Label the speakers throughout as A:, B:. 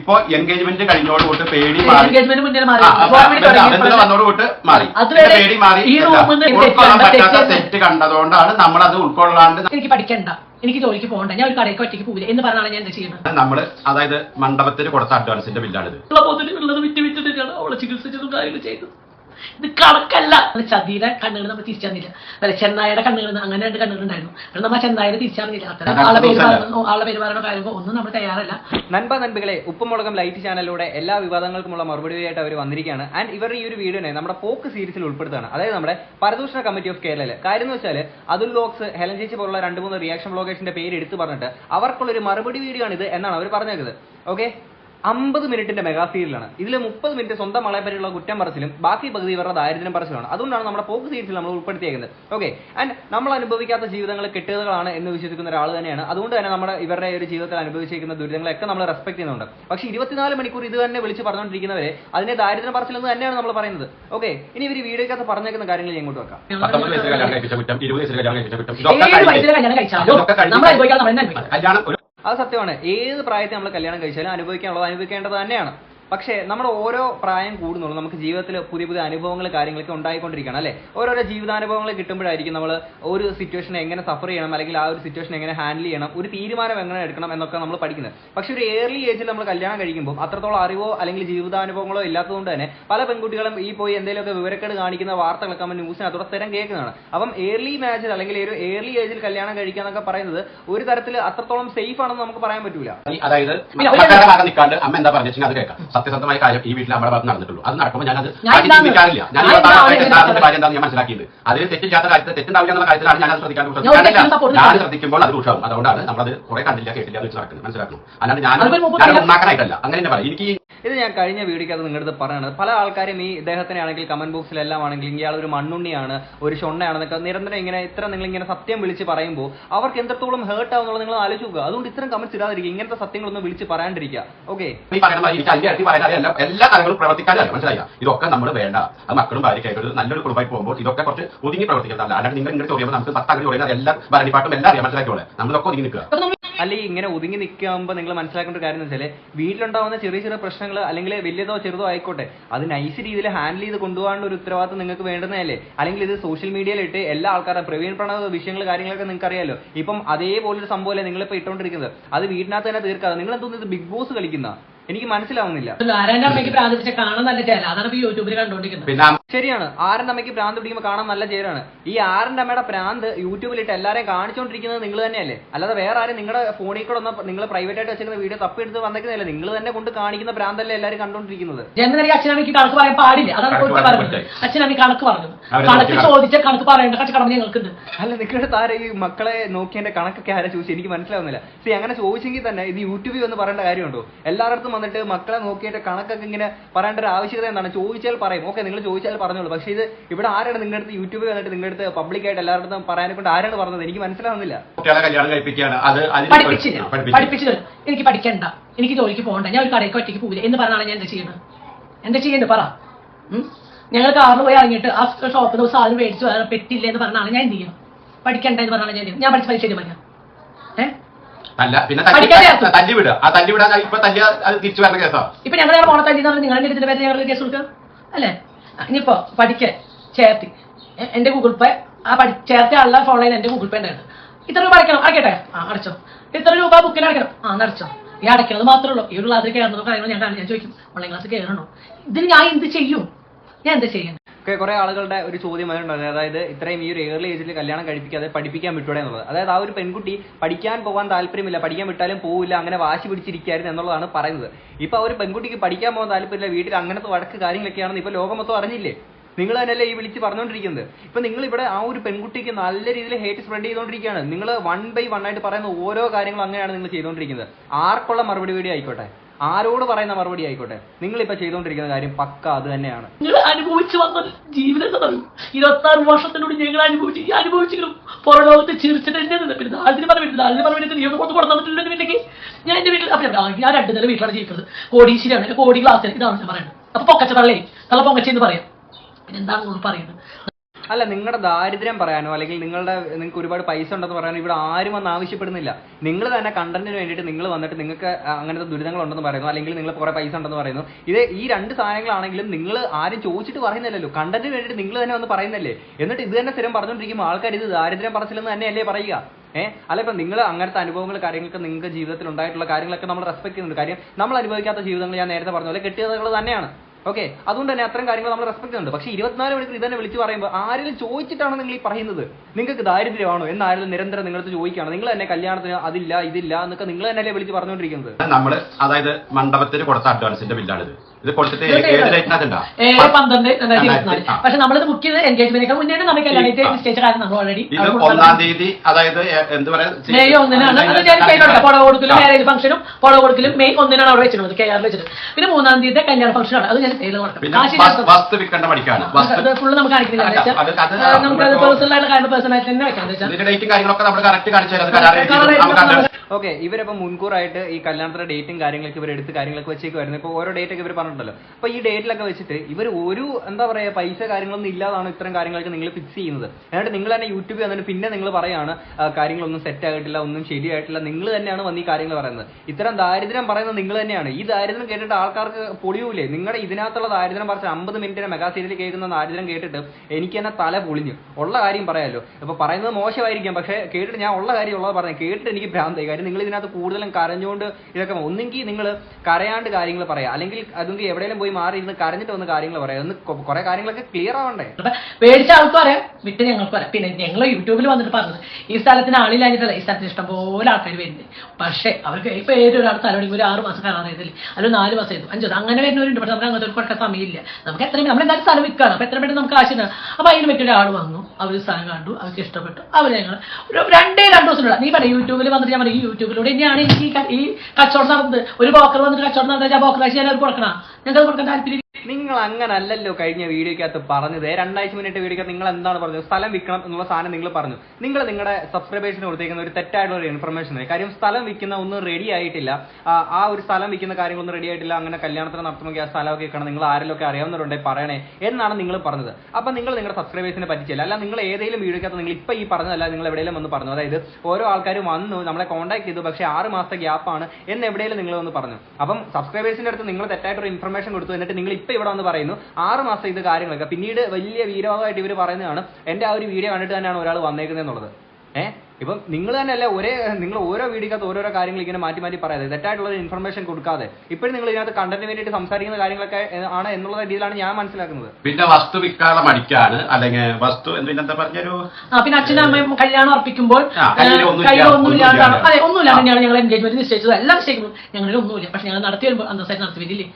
A: ഇപ്പൊ എൻഗേജ്മെന്റ് കഴിഞ്ഞോടുകൂട്ട് പേടി മാറി.
B: എൻഗേജ്മെന്റ് മുന്നേ മാറി.
A: വന്നോടുകൂട്ട് മാറി. പേടി മാറി
B: ഈ റൂമിൽ
A: ഉൾക്കൊള്ളാൻ പറ്റാത്ത
B: തെറ്റ്
A: കണ്ടതുകൊണ്ടാണ് നമ്മൾ അത് ഉൾക്കൊള്ളാണ്ട്
B: എനിക്ക് പഠിക്കണ്ട. എനിക്ക് ജോലിക്ക് പോകണ്ട. ഞാൻ ഒരു കടയ്ക്ക് ഒറ്റയ്ക്ക് പോകില്ല എന്ന് പറഞ്ഞാണ് ഞാൻ എന്താ ചെയ്യുന്നത്?
A: നമ്മൾ അതായത് മണ്ഡപത്തിന് കൊടുത്ത അഡ്വാൻസിന്റെ ബില്ലാണിത്
B: ഉള്ളത് വിറ്റ് വിറ്റിട്ടാണ് അവളെ ചികിത്സിച്ചതും കാര്യങ്ങൾ ചെയ്തത്. ഇത് കണക്കല്ല. ചതിയുടെ കണ്ണുകൾ നമ്മൾ തിരിച്ചറിഞ്ഞില്ല. അല്ല ചെന്നായുടെ കണ്ണുകൾ അങ്ങനെ രണ്ട് കണ്ണുകൾ ഉണ്ടായിരുന്നു. പക്ഷെ നമ്മൾ ചെന്നായനെ തിരിച്ചറിഞ്ഞില്ല.
A: അത്ര
B: ആളെ പേര്. ആളെ പേര് കാര്യമോ ഒന്നും നമ്മൾ തയ്യാറല്ല.
C: നൻപ നൻപികളെ ഉപ്പുമുളകം ലൈറ്റ് ചാനലിലൂടെ എല്ലാ വിവാദങ്ങൾക്കുമുള്ള മറുപടിയായിട്ട് അവർ വന്നിരിക്കുകയാണ്. ആൻഡ് ഇവർ ഈ ഒരു വീഡിയോനെ നമ്മുടെ പോക്ക് സീരീസിൽ ഉൾപ്പെടുത്താണ് അതായത് നമ്മുടെ പരദൂഷണ കമ്മിറ്റി ഓഫ് കേരളയിൽ കാര്യം എന്ന് വെച്ചാൽ അതുൽ ലോക്സ് ഹെലൻ ചേച്ചി പോലുള്ള രണ്ട് മൂന്ന് റിയാക്ഷൻ ബ്ലോഗേഴ്സിന്റെ പേര് എടുത്തു പറഞ്ഞിട്ട് അവർക്കുള്ള ഒരു മറുപടി വീഡിയോ ആണ് ഇത് എന്നാണ് അവർ പറഞ്ഞേക്കുന്നത്. ഓക്കെ അമ്പത് മിനിറ്റിന്റെ മെഗാ സീരിയലാണ് ഇതിൽ മുപ്പത് മിനിറ്റ് സ്വന്തം മകളെ പറ്റിയുള്ള കുറ്റം പറച്ചിലും ബാക്കി പകുതി ഇവരുടെ ദാരിദ്ര്യം പറച്ചിലാണ് അതുകൊണ്ടാണ് നമ്മുടെ പോക്ക് സീരീസിൽ നമ്മൾ ഉൾപ്പെടുത്തിയേക്കുന്നത്. ഓക്കെ ആൻഡ് നമ്മൾ അനുഭവിക്കാത്ത ജീവിതങ്ങൾ കെട്ടുകളാണ് എന്ന് വിശ്വസിക്കുന്ന ഒരാൾ തന്നെയാണ്. അതുകൊണ്ട് തന്നെ നമ്മുടെ ഇവരുടെ ഒരു ജീവിതത്തിൽ അനുഭവിച്ചിരിക്കുന്ന ദുരിതങ്ങളൊക്കെ നമ്മൾ റെസ്പെക്ട് ചെയ്യുന്നുണ്ട്. പക്ഷേ ഇരുപത്തിനാല് മണിക്കൂർ ഇത് തന്നെ വിളിച്ച് പറഞ്ഞുകൊണ്ടിരിക്കുന്നവരെ അതിനെ ദാരിദ്ര്യം പറച്ചിൽ എന്ന് തന്നെയാണ് നമ്മൾ പറയുന്നത്. ഓക്കെ ഇനി ഇവർ വീഡിയോക്കകത്ത് പറഞ്ഞേക്കുന്ന കാര്യങ്ങൾ ഞാൻ ഇങ്ങോട്ട് വെക്കാം?
A: കല്യാണം കുറ്റം
C: അത് സത്യമാണ്. ഏത് പ്രായത്തിൽ നമ്മൾ കല്യാണം കഴിച്ചാലും അനുഭവിക്കാനുള്ളത് അനുഭവിക്കേണ്ടത് തന്നെയാണ്. പക്ഷേ നമ്മുടെ ഓരോ പ്രായം കൂടുന്നുള്ളൂ നമുക്ക് ജീവിതത്തിൽ പുതിയ പുതിയ അനുഭവങ്ങൾ കാര്യങ്ങളൊക്കെ ഉണ്ടായിക്കൊണ്ടിരിക്കുകയാണ് അല്ലേ? ഓരോരോ ജീവിതാനുഭവങ്ങൾ കിട്ടുമ്പോഴായിരിക്കും നമ്മൾ ഒരു സിറ്റുവേഷൻ എങ്ങനെ സഫർ ചെയ്യണം അല്ലെങ്കിൽ ആ ഒരു സിറ്റുവേഷൻ എങ്ങനെ ഹാൻഡിൽ ചെയ്യണം ഒരു തീരുമാനം എങ്ങനെ എടുക്കണം എന്നൊക്കെ നമ്മൾ പഠിക്കുന്നത്. പക്ഷേ ഒരു ഏർലി ഏജിൽ നമ്മൾ കല്യാണം കഴിക്കുമ്പോൾ അത്രത്തോളം അറിവോ അല്ലെങ്കിൽ ജീവിതാനുഭവങ്ങളോ ഇല്ലാത്തതുകൊണ്ട് തന്നെ പല പെൺകുട്ടികളും ഈ പോയി എന്തെങ്കിലുമൊക്കെ വിവരക്കേട് കാണിക്കുന്ന വാർത്തകളൊക്കെ നമ്മൾ ന്യൂസിനകത്തോടെ സ്ഥിരം കേൾക്കുന്നതാണ്. അപ്പം ഏർലി മാച്ചിൽ അല്ലെങ്കിൽ ഒരു ഏർലി ഏജിൽ കല്യാണം കഴിക്കുക എന്നൊക്കെ പറയുന്നത് ഒരു തരത്തിൽ അത്രത്തോളം സേഫ് ആണെന്ന് നമുക്ക് പറയാൻ പറ്റൂല.
A: അതായത് അമ്മ എന്താ പറഞ്ഞു അത് കേൾക്കാം. സത്യസന്ധമായ കാര്യം ഈ വീട്ടിൽ നമ്മുടെ ഭാഗത്ത് നടന്നിട്ടുള്ളൂ. അത് നടക്കുമ്പോൾ ഞാനത് ചിന്തിക്കാറില്ല. ഞാൻ എന്താണെന്ന് കാര്യം എന്താണെന്ന് ഞാൻ മനസ്സിലാക്കിയത് അതിൽ തെറ്റില്ലാത്ത കാര്യത്തിൽ തെറ്റുണ്ടാവില്ല എന്നുള്ള കാര്യത്തിലാണ് ഞാൻ അത് ശ്രദ്ധിക്കാൻ
B: ഞാൻ
A: ശ്രദ്ധിക്കുമ്പോൾ അത് ദൂഷമാവും അതുകൊണ്ടാണ് നമ്മളത് കുറെ കണ്ടില്ല കേട്ടില്ല അത് വെച്ച് നടക്കുന്നത്. മനസ്സിലാക്കണം അല്ലാണ്ട് ഞാൻ ഞാൻ ഉണ്ടാക്കാനായിട്ടല്ല അങ്ങനെ തന്നെ പറയാം. എനിക്ക്
C: ഇത് ഞാൻ കഴിഞ്ഞ വീഡിയോക്കകത്ത് നിങ്ങളുടെ അടുത്ത് പറയണത് പല ആൾക്കാരും ഈ ഇദ്ദേഹത്തിനെ ആണെങ്കിൽ കമന്റ് ബോക്സിലെല്ലാം ആണെങ്കിൽ ഇയാൾ ഒരു മണ്ണുണ്ണിയാണ് ഒരു ഷൊണ്ണയാണെന്നൊക്കെ നിരന്തരം ഇങ്ങനെ ഇത്ര നിങ്ങൾ ഇങ്ങനെ സത്യം വിളിച്ച് പറയുമ്പോൾ അവർക്ക് എത്രത്തോളം ഹേർട്ട് ആവുന്നുള്ളത് നിങ്ങൾ ആലോചിക്കുക അതുകൊണ്ട് ഇത്തരം കമന്റ്സ് ഇടാതിരിക്കുക. ഇങ്ങനത്തെ സത്യങ്ങളൊന്നും വിളിച്ച് പറയാണ്ടിരിക്കുക. ഓക്കെ
A: പറയാൻ അറിയാം എല്ലാ കാര്യങ്ങളും പ്രവർത്തിക്കാനും മനസ്സിലായില്ല? മനസ്സിലായ ഇതൊക്കെ നമ്മൾ വേണ്ട. അത് മക്കളും ഭാര്യയ്ക്കായിട്ട് ഒരു നല്ലൊരു കുടുംബമായി പോകുമ്പോൾ ഇതൊക്കെ കുറച്ച് ഒതുങ്ങി പ്രവർത്തിക്കുന്നതല്ല അല്ലാണ്ട് നിങ്ങൾ ഇങ്ങനെ ചോദിക്കുമ്പോൾ നമുക്ക് പത്താങ്ങനെ പറയുന്നത് എല്ലാ ഭരണിപ്പാട്ടും എല്ലാം അറിയാം മനസ്സിലാക്കിയോളെ നമ്മളൊക്കെ ഒതുങ്ങി നിൽക്കുക.
B: അല്ലെ
C: അല്ലെങ്കിൽ ഇങ്ങനെ ഒതുങ്ങി നിൽക്കുമ്പോൾ നിങ്ങൾ മനസ്സിലാക്കേണ്ട ഒരു കാര്യം എന്ന് വെച്ചാൽ വീട്ടിലുണ്ടാവുന്ന ചെറിയ ചെറിയ പ്രശ്നങ്ങൾ അല്ലെങ്കിൽ വലിയതോ ചെറുതോ ആയിക്കോട്ടെ അത് നൈസ് രീതിയിൽ ഹാൻഡിൽ ചെയ്ത് കൊണ്ടുപോകാനുള്ള ഒരു ഉത്തരവാദിത്വം നിങ്ങൾക്ക് വേണ്ടുന്നതല്ലേ? അല്ലെങ്കിൽ ഇത് സോഷ്യൽ മീഡിയയിലിട്ട് എല്ലാ ആൾക്കാരും പ്രവീൺ പ്രണവ് വിഷയങ്ങൾ കാര്യങ്ങളൊക്കെ നിങ്ങൾക്ക് അറിയാലോ? ഇപ്പം അതേപോലൊരു സംഭവമല്ലേ നിങ്ങളിപ്പോൾ ഇട്ടുകൊണ്ടിരിക്കുന്നത്. അത് വീട്ടിനകത്ത് തന്നെ തീർക്കാതെ നിങ്ങൾ എന്തോന്ന് ഇത് ബിഗ് ബോസ് കളിക്കുന്ന? എനിക്ക് മനസ്സിലാവുന്നില്ല.
B: നാരായണ അമ്മയ്ക്ക് പ്രാർത്ഥിച്ച കാണാൻ നല്ല ചേല അതാണ് ഇപ്പൊ യൂട്യൂബിൽ കണ്ടോണ്ടിരിക്കുന്നത്.
A: പിന്നെ
C: ശരിയാണ്. ആറിന്റെ അമ്മയ്ക്ക് പ്രാന്ത് പിടിക്കുമ്പോൾ കാണാൻ നല്ല ചേരാണ്. ഈ ആറിന്റെ അമ്മയുടെ പ്രാന്ത് യൂട്യൂബിലിട്ട് എല്ലാവരെയും കാണിച്ചുകൊണ്ടിരിക്കുന്നത് നിങ്ങൾ തന്നെയല്ലേ? അല്ലാതെ വേറെ ആരും നിങ്ങളുടെ ഫോണിൽ കൂടെ ഒന്ന് നിങ്ങൾ പ്രൈവറ്റ് ആയിട്ട് വെച്ചിരുന്ന വീഡിയോ തപ്പി എടുത്ത് വന്നേക്കുന്നില്ല നിങ്ങൾ തന്നെ കൊണ്ട് കാണിക്കുന്ന പ്രാന്തല്ലേ എല്ലാവരും കണ്ടുകൊണ്ടിരിക്കുന്നത്
B: ജന്മനിലേക്ക് അച്ഛനമ്മയ്ക്ക് കണക്ക് പറയാൻ പാടില്ല. അതാണ്
A: കണക്ക്
B: അച്ഛനമ്മ പറഞ്ഞു കണക്ക് ചോദിച്ച കണക്ക് പറയേണ്ട
C: അല്ല നിങ്ങളുടെ താരം ഈ മക്കളെ നോക്കി എന്റെ കണക്കൊക്കെ ആരാ ചോദിച്ചു എനിക്ക് മനസ്സിലാവുന്നില്ല. സി അങ്ങനെ ചോദിച്ചെങ്കിൽ തന്നെ ഇത് യൂട്യൂബിൽ വന്ന് പറയേണ്ട കാര്യമുണ്ടോ? എല്ലായിടത്തും വന്നിട്ട് മക്കളെ നോക്കിയിട്ട് കണക്കൊക്കെ ഇങ്ങനെ പറയേണ്ട ഒരു ആവശ്യകത എന്താണ്? ചോദിച്ചാൽ പറയും. ഓക്കെ നിങ്ങൾ ചോദിച്ചാൽ പറഞ്ഞോളൂ പക്ഷേ ഇത് ഇവിടെ ആരാണ് നിങ്ങളുടെ അടുത്ത് യൂട്യൂബ് വന്നിട്ട് നിങ്ങളുടെ അടുത്ത് പബ്ലിക്കായിട്ട് അടുത്തും പറയാനെ കൊണ്ട് ആരാണ് പറഞ്ഞത്? എനിക്ക് മനസ്സിലാവുന്നില്ല.
A: കുട്ടികളെ കല്യാണം കഴിപ്പിക്കുകയാണ്. അത് പഠിപ്പിച്ചു
B: എനിക്ക് പഠിക്കണ്ട. എനിക്ക് ജോലിക്ക് പോകണ്ട. ഞാൻ ഒരു കടയ്ക്ക് ഒറ്റയ്ക്ക് പോകില്ല എന്ന് പറഞ്ഞാണ് ഞാൻ എന്താ ചെയ്യുന്നത് എന്താ ചെയ്യേണ്ടത്? പറ? ഞങ്ങൾ കാറിൽ പോയി ഇറങ്ങിയിട്ട് ആ ഷോപ്പിൽ നിന്ന് സാധനം മേടിച്ചു. പറ്റില്ല എന്ന് പറഞ്ഞാണ് ഞാൻ എന്ത് ചെയ്യണം? പഠിക്കണ്ട എന്ന് പറഞ്ഞാണ് ഞാൻ എന്ത് ചെയ്യും? ഞാൻ പഠിച്ച പരീക്ഷ എഴുതി ഏഹ്
A: അല്ല പിന്നെ തല്ലി
B: പഠിക്കാതെ
A: വിടുക. ആ തല്ലി വിടാൻ ഇപ്പൊ തല്ലി അത് തിരിച്ചു വരുന്ന കേസാ.
B: ഇപ്പൊ ഞങ്ങളുടെ ഓണത്തല്ലി തല്ലി എന്ന് പറഞ്ഞാൽ നിങ്ങളുടെ ഇതിന്റെ പേര് ഞങ്ങൾ കേസ് കൊടുക്കുക? അല്ലേ? ഇനിയിപ്പോ പഠിക്കാൻ ചേർത്തി. എന്റെ ഗൂഗിൾ പേ ആ പഠി ചേർത്ത ആളുടെ ഫോണിൽ എന്റെ ഗൂഗിൾ പേ ഉണ്ടായിരുന്നു. ഇത്ര രൂപ അടയ്ക്കണം. അടയ്ക്കട്ടെ? ആ അടച്ചോ. ഇത്ര രൂപ ബുക്കിന് അടയ്ക്കണം. ആ അടച്ചോ. ഈ അടയ്ക്കണത് മാത്രമേ ഉള്ളൂ. ഈ ഒരു ക്ലാസ്സിൽ കയറുന്നതോ കാര്യങ്ങളോ ഞാൻ. ഞാൻ ചോദിക്കും ഓൺലൈൻ ക്ലാസ് കയറണോ ഇതിന് ഞാൻ എന്ത് ചെയ്യും? ഞാൻ എന്താ ചെയ്യുന്നത്
C: ഒക്കെ കുറെ ആളുകളുടെ ഒരു ചോദ്യം വരുന്നുണ്ട് അതായത് ഇത്രയും ഈ ഒരു ഏർലി ഏജിൽ കല്യാണം കഴിപ്പിക്കാതെ പഠിപ്പിക്കാൻ വിട്ടൂടെ എന്നുള്ളത്. അതായത് ആ ഒരു പെൺകുട്ടി പഠിക്കാൻ പോകാൻ താല്പര്യമില്ല പഠിക്കാൻ വിട്ടാലും പോവില്ല അങ്ങനെ വാശി പിടിച്ചിരിക്കായിരുന്നു എന്നുള്ളതാണ് പറയുന്നത്. ഇപ്പൊ ആ ഒരു പെൺകുട്ടിക്ക് പഠിക്കാൻ പോകാൻ താല്പര്യമില്ല വീട്ടിൽ അങ്ങനത്തെ വഴക്ക് കാര്യങ്ങളൊക്കെയാണെന്ന് ഇപ്പൊ ലോകം മൊത്തം അറിഞ്ഞില്ലേ? നിങ്ങൾ തന്നെയല്ലേ ഈ വിളിച്ച് പറഞ്ഞുകൊണ്ടിരിക്കുന്നത് ഇപ്പൊ നിങ്ങൾ ഇവിടെ ആ ഒരു പെൺകുട്ടിക്ക് നല്ല രീതിയിൽ ഹേറ്റ് സ്പ്രെഡ് ചെയ്തുകൊണ്ടിരിക്കുകയാണ് നിങ്ങൾ വൺ ബൈ വൺ ആയിട്ട് പറയുന്ന ഓരോ കാര്യങ്ങളും അങ്ങനെയാണ് നിങ്ങൾ ചെയ്തുകൊണ്ടിരിക്കുന്നത് ആർക്കുള്ള മറുപടി വീഡിയോ ആയിക്കോട്ടെ? ആരോട് പറയുന്ന മറുപടി ആയിക്കോട്ടെ? നിങ്ങൾ ഇപ്പൊ ചെയ്തുകൊണ്ടിരിക്കുന്ന കാര്യം പക്ക അത് തന്നെയാണ്.
B: നിങ്ങൾ അനുഭവിച്ചു വന്ന ജീവിതം എന്ന് പറയും ഇരുപത്തി ആറ് വർഷത്തിനോട് ഞങ്ങൾ അനുഭവിച്ചു. ഈ അനുഭവിച്ചെങ്കിലും പുറം ലോകത്ത് ചിരിച്ചിട്ട് പിന്നെ അതിന് പറഞ്ഞിട്ട് അതിന് പറഞ്ഞിട്ട് നീ ഒന്ന് പുറത്ത് കൊടുത്തിട്ടുണ്ടെങ്കിൽ ഞാൻ എന്റെ വീട്ടിൽ അപ്പൊ ഞാൻ- രണ്ട് നില വീട്ടിലാണ് ജീവിക്കുന്നത്. കോടീശ്ശേരിയാണ് കോടി ക്ലാസ് ഇതാണ് ഞാൻ പറയുന്നത് അപ്പൊ പൊക്കച്ച തള്ളേ തള്ള പൊങ്കച്ചെന്ന് പറയാം. പിന്നെ എന്താണ് നിങ്ങൾ പറയുന്നത്?
C: അല്ല നിങ്ങളുടെ ദാരിദ്ര്യം പറയാനോ അല്ലെങ്കിൽ നിങ്ങളുടെ നിങ്ങൾക്ക് ഒരുപാട് പൈസ ഉണ്ടെന്ന് പറയാനോ ഇവിടെ ആരും വന്ന് ആവശ്യപ്പെടുന്നില്ല. നിങ്ങൾ തന്നെ കണ്ടന്റിന് വേണ്ടിയിട്ട് നിങ്ങൾ വന്നിട്ട് നിങ്ങൾക്ക് അങ്ങനത്തെ ദുരിതങ്ങൾ ഉണ്ടെന്ന് പറയുന്നു അല്ലെങ്കിൽ നിങ്ങൾ കുറെ പൈസ ഉണ്ടെന്ന് പറയുന്നു. ഇത് ഈ രണ്ട് സാധനങ്ങളാണെങ്കിലും നിങ്ങൾ ആരും ചോദിച്ചിട്ട് പറയുന്നില്ലല്ലോ. കണ്ടന്റിന് വേണ്ടിയിട്ട് നിങ്ങൾ തന്നെ വന്ന് പറയുന്നല്ലേ? എന്നിട്ട് ഇത് തന്നെ സ്ഥിരം പറഞ്ഞുകൊണ്ടിരിക്കുമ്പോൾ ആൾക്കാർ ഇത് ദാരിദ്ര്യം പറച്ചില്ലെന്ന് തന്നെയല്ലേ പറയുക? ഏഹ് അല്ല ഇപ്പൊ നിങ്ങൾ അങ്ങനത്തെ അനുഭവങ്ങൾ കാര്യങ്ങളൊക്കെ നിങ്ങൾക്ക് ജീവിതത്തിൽ ഉണ്ടായിട്ടുള്ള കാര്യങ്ങളൊക്കെ നമ്മൾ റെസ്പെക്ട് ചെയ്യുന്നുണ്ട്. കാര്യം നമ്മൾ അനുഭവിക്കാത്ത ജീവിതങ്ങൾ ഞാൻ നേരത്തെ പറഞ്ഞ പോലെ കെട്ടിയതകൾ തന്നെയാണ്. ഓക്കെ അതുകൊണ്ട് തന്നെ അത്തരം കാര്യങ്ങൾ നമ്മൾ റെസ്പെക്ട് ചെയ്യുന്നുണ്ട്. പക്ഷേ ഇരുപത്തിനാല് മണിക്കൂർ ഇതന്നെ വിളിച്ച് പറയുമ്പോൾ ആരെങ്കിലും ചോദിച്ചിട്ടാണ് നിങ്ങൾ ഈ പറയുന്നത്? നിങ്ങൾക്ക് ദാരിദ്ര്യമാണോ? എന്ന് ആരെങ്കിലും നിരന്തരം നിങ്ങളടുത്ത് ചോദിക്കുകയാണ്. നിങ്ങൾ തന്നെ കല്യാണത്തിന് അതില്ല ഇതില്ല എന്നൊക്കെ നിങ്ങൾ തന്നെയല്ലേ വിളിച്ച് പറഞ്ഞുകൊണ്ടിരിക്കുന്നത്?
A: നമ്മൾ അതായത് മണ്ഡപത്തിന് കൊടുത്ത അഡ്വാൻസിന്റെ ബില്ലാണിത്. ഇത് കൊടുത്തിട്ട്
B: ഏഴ് പന്ത്രണ്ട് രണ്ടായിരത്തി ഇരുപത്തിനാല്. പക്ഷെ നമ്മളിത് ബുക്ക് ചെയ്ത് എൻഗേജ്മെന്റിനേക്കാൾ മുന്നേ നമ്മൾ കല്യാണിച്ച്
A: ആ.
B: നിശ്ചയിച്ച കാര്യം നമ്മൾ ഓൾറെഡി
A: ഇത് ഒന്നാം തീയതി അതായത് എന്ത് പറയാ
B: മെയ് ഒന്നിനാണ്. അത് ഞാൻ ചെയ്തോട്ടെ. പുടവ കൊടുക്കലും മാരേജ് ഫംഗ്ഷനും പുടവ കൊടുക്കലും മെയ് ഒന്നിനാണ് അവിടെ വെച്ചിട്ടുള്ളത് കെ ആറിൽ വെച്ചിട്ട് പിന്നെ മൂന്നാം തീയതി കല്യാണ ഫംഗ്ഷൻ ആണ് അത് ഞാൻ
A: വസ്തു വിൽക്കേണ്ട പഠിക്കാണ്
B: ഫുള്ള് നമുക്ക് കാണിക്കുന്നില്ല നമുക്കത് പേഴ്സണൽ ആയിട്ട് കാര്യം പേഴ്സണൽ ആയിട്ട് തന്നെ വെക്കാം
C: ഓക്കെ ഇവരപ്പോൾ മുൻകൂറായിട്ട് ഈ കല്യാണത്തിന്റെ ഡേറ്റും കാര്യങ്ങളൊക്കെ ഇവർ എടുത്ത് കാര്യങ്ങളൊക്കെ വെച്ചേക്ക് വരുന്നത്. ഇപ്പോൾ ഓരോ ഡേറ്റ് ഒക്കെ ഇവർ പറഞ്ഞിട്ടുണ്ടല്ലോ. അപ്പൊ ഈ ഡേറ്റിലൊക്കെ വെച്ചിട്ട് ഇവർ ഒരു എന്താ പറയാ പൈസ കാര്യങ്ങളൊന്നും ഇല്ലാതാണ് ഇത്തരം കാര്യങ്ങളൊക്കെ നിങ്ങൾ ഫിക്സ് ചെയ്യുന്നത്. എന്നിട്ട് നിങ്ങൾ തന്നെ യൂട്യൂബിൽ വന്നിട്ട് പിന്നെ നിങ്ങൾ പറയാണ് കാര്യങ്ങളൊന്നും സെറ്റ് ആയിട്ടില്ല ഒന്നും ശരിയായിട്ടില്ല. നിങ്ങൾ തന്നെയാണ് വന്ന് ഈ കാര്യങ്ങൾ പറയുന്നത്. ഇത്തരം ദാരിദ്ര്യം പറയുന്നത് നിങ്ങൾ തന്നെയാണ്. ഈ ദാരിദ്ര്യം കേട്ടിട്ട് ആൾക്കാർക്ക് പൊളിയൂലേ? നിങ്ങളുടെ ഇതിനകത്തുള്ള ദാരിദ്ര്യം പറിച്ച് അമ്പത് മിനിറ്റിന് മെഗാ സീരിയൽ കേൾക്കുന്ന ദാരിദ്ര്യം കേട്ടിട്ട് എനിക്ക് തന്നെ തല പൊളിഞ്ഞു. ഉള്ള കാര്യം പറയാമല്ലോ ഇപ്പൊ പറയുന്നത് മോശമായിരിക്കും പക്ഷെ കേട്ടിട്ട് ഞാൻ ഉള്ള കാര്യം ഉള്ളത് പറഞ്ഞു കേട്ടിട്ട് എനിക്ക് ഭ്രാന്തായി. കാര്യം നിങ്ങൾ ഇതിനകത്ത് കൂടുതലും കരഞ്ഞുകൊണ്ട് ഇതൊക്കെ ഒന്നെങ്കിൽ നിങ്ങൾ കരയാണ്ട് കാര്യങ്ങൾ പറയാം. അല്ലെങ്കിൽ അതെങ്കിൽ എവിടെയെങ്കിലും പോയി മാറി ഇരുന്ന് കരഞ്ഞിട്ട് വന്ന് കാര്യങ്ങൾ പറയാം. ഒന്ന് കുറെ കാര്യങ്ങളൊക്കെ ക്ലിയർ ആവണ്ടേ?
B: പേടിച്ച ആൾക്ക് പറയാം വിട്ട് വിറ്റ് പറയാം. പിന്നെ ഞങ്ങൾ യൂട്യൂബിൽ വന്നിട്ട് പറഞ്ഞത് ഈ സ്ഥലത്തിന് ആളില്ലാഞ്ഞിട്ടല്ല ഈ സ്ഥലത്തിന് ഇഷ്ടംപോലെ ആൾക്കാർ വരുന്നത് പക്ഷേ അവർക്ക് ഇപ്പൊ ഏതൊരാൾ തലവടി ഒരു ആറ് മാസം ചെയ്തില്ല അല്ലെങ്കിൽ നാല് മാസം ചെയ്തു അഞ്ചോ? അങ്ങനെ വരുന്നവരുണ്ട്. പക്ഷെ നമുക്ക് അങ്ങനത്തെ കൊടുക്കാൻ സമയമില്ല. നമുക്ക് എത്രയും നമ്മൾ എന്തായാലും സ്ഥലം വിൽക്കുകയാണ്. അപ്പൊ എത്ര പെട്ടെന്ന് നമുക്ക് ആവശ്യം അപ്പൊ അതിന് പറ്റിയ ഒരാൾ വന്നു. അവർ സ്ഥലം കണ്ടു. അവർക്ക് ഇഷ്ടപ്പെട്ടു. അവർ ഞങ്ങൾ ഒരു രണ്ടേ രണ്ട് ദിവസം നീ പറയും യൂട്യൂബിൽ വന്നിട്ട് ഞാൻ പറയും യൂട്യൂബിലൂടെ തന്നെയാണ് എനിക്ക് ഈ കച്ചവടം നടന്നത്. ഒരു ബോക്കർ വന്നിട്ട് കച്ചവടം നടന്നാൽ ആ ബോക്കർ ഞാൻ അവർക്ക് കൊടുക്കണം? താല്പര്യം?
C: നിങ്ങൾ അങ്ങനല്ലല്ലോ കഴിഞ്ഞ വീഡിയോക്കകത്ത് പറഞ്ഞത്. രണ്ടാഴ്ച മുന്നേ വീഡിയോ നിങ്ങൾ എന്താണ് പറഞ്ഞത്? സ്ഥലം വിൽക്കണം എന്നുള്ള സാധനം നിങ്ങൾ പറഞ്ഞു. നിങ്ങൾ നിങ്ങളുടെ സബ്സ്ക്രൈബേഴ്സിന് കൊടുത്തേക്കുന്ന ഒരു തെറ്റായിട്ടുള്ള ഒരു ഇൻഫർമേഷൻ കാര്യം സ്ഥലം വിൽക്കുന്ന ഒന്നും റെഡി ആയിട്ടില്ല. ആ, ഒരു സ്ഥലം വിൽക്കുന്ന കാര്യങ്ങളൊന്നും റെഡി ആയിട്ടില്ല. അങ്ങനെ കല്യാണത്തിന് നടത്തണമെങ്കിൽ ആ സ്ഥലമൊക്കെ വിൽക്കണം. നിങ്ങൾ ആരെങ്കിലുമൊക്കെ അറിയാവുന്നവരുണ്ടെങ്കിൽ പറയണേ. എന്നാണ് നിങ്ങൾ പറഞ്ഞത്. അപ്പൊ നിങ്ങൾ നിങ്ങളുടെ സബ്സ്ക്രൈബേഴ്സിനെ പറ്റിച്ചില്ല. അല്ല നിങ്ങൾ ഏതെങ്കിലും വീഡിയോക്കകത്ത് നിങ്ങൾ ഇപ്പൊ ഈ പറഞ്ഞതല്ല നിങ്ങൾ എവിടെയെങ്കിലും വന്ന് പറഞ്ഞു. അതായത് ഓരോ ആൾക്കാരും വന്നു നമ്മളെ കോൺടാക്ട് ചെയ്തു പക്ഷേ ആറ് മാസത്തെ ഗ്യാപ്പാണ് എന്ന് എവിടെയെങ്കിലും നിങ്ങൾ വന്ന് പറഞ്ഞു. അപ്പം സബ്സ്ക്രൈബേഴ്സിന്റെ അടുത്ത് നിങ്ങൾ തെറ്റായിട്ടൊരു ഇൻഫർമേഷൻ കൊടുത്തു. എന്നിട്ട് നിങ്ങൾ ഇപ്പൊ ഇവിടെ വന്ന് പറയുന്നു ആറ് മാസം ഇത് കാര്യങ്ങളൊക്കെ. പിന്നീട് വലിയ വീരവാദമായിട്ട് ഇവർ പറയുന്നതാണ് എന്റെ ആ ഒരു വീഡിയോ കണ്ടിട്ട് തന്നെയാണ് ഒരാൾ വന്നേക്കുന്നത് എന്നുള്ളത്. ഏഹ് ഇപ്പം നിങ്ങൾ തന്നെയല്ല ഒരേ നിങ്ങൾ ഓരോ വീഡിയോക്കകത്ത് ഓരോരോ കാര്യങ്ങൾ ഇങ്ങനെ മാറ്റി മാറ്റി പറയാതെ തെറ്റായിട്ടുള്ള ഇൻഫർമേഷൻ കൊടുക്കാതെ. ഇപ്പോഴും നിങ്ങൾ ഇതിനകത്ത് കണ്ടന്റിന് വേണ്ടിയിട്ട് സംസാരിക്കുന്ന കാര്യങ്ങളൊക്കെ ആണ് എന്നുള്ള രീതിയിലാണ് ഞാൻ മനസ്സിലാക്കുന്നത്.
A: പിന്നെ വസ്തു വിക്കാളം മടിക്കാണ് അല്ലെങ്കിൽ വസ്തു എന്ത് എന്താ പറഞ്ഞൊരു
B: ആ പിന്നെ അച്ഛനും അമ്മയും കല്യാണം അർപ്പിക്കുമ്പോൾ അതെ ഒന്നുമില്ല തന്നെയാണ് ഞങ്ങൾ എൻഗേജ്മെന്റ് നിശ്ചയിച്ചത് എല്ലാം ഞങ്ങളിൽ ഒന്നുമില്ല. പക്ഷെ ഞങ്ങൾ നടത്തി വരുമ്പോൾ അന്തസ്സായിട്ട് നടത്തി വരില്ലേ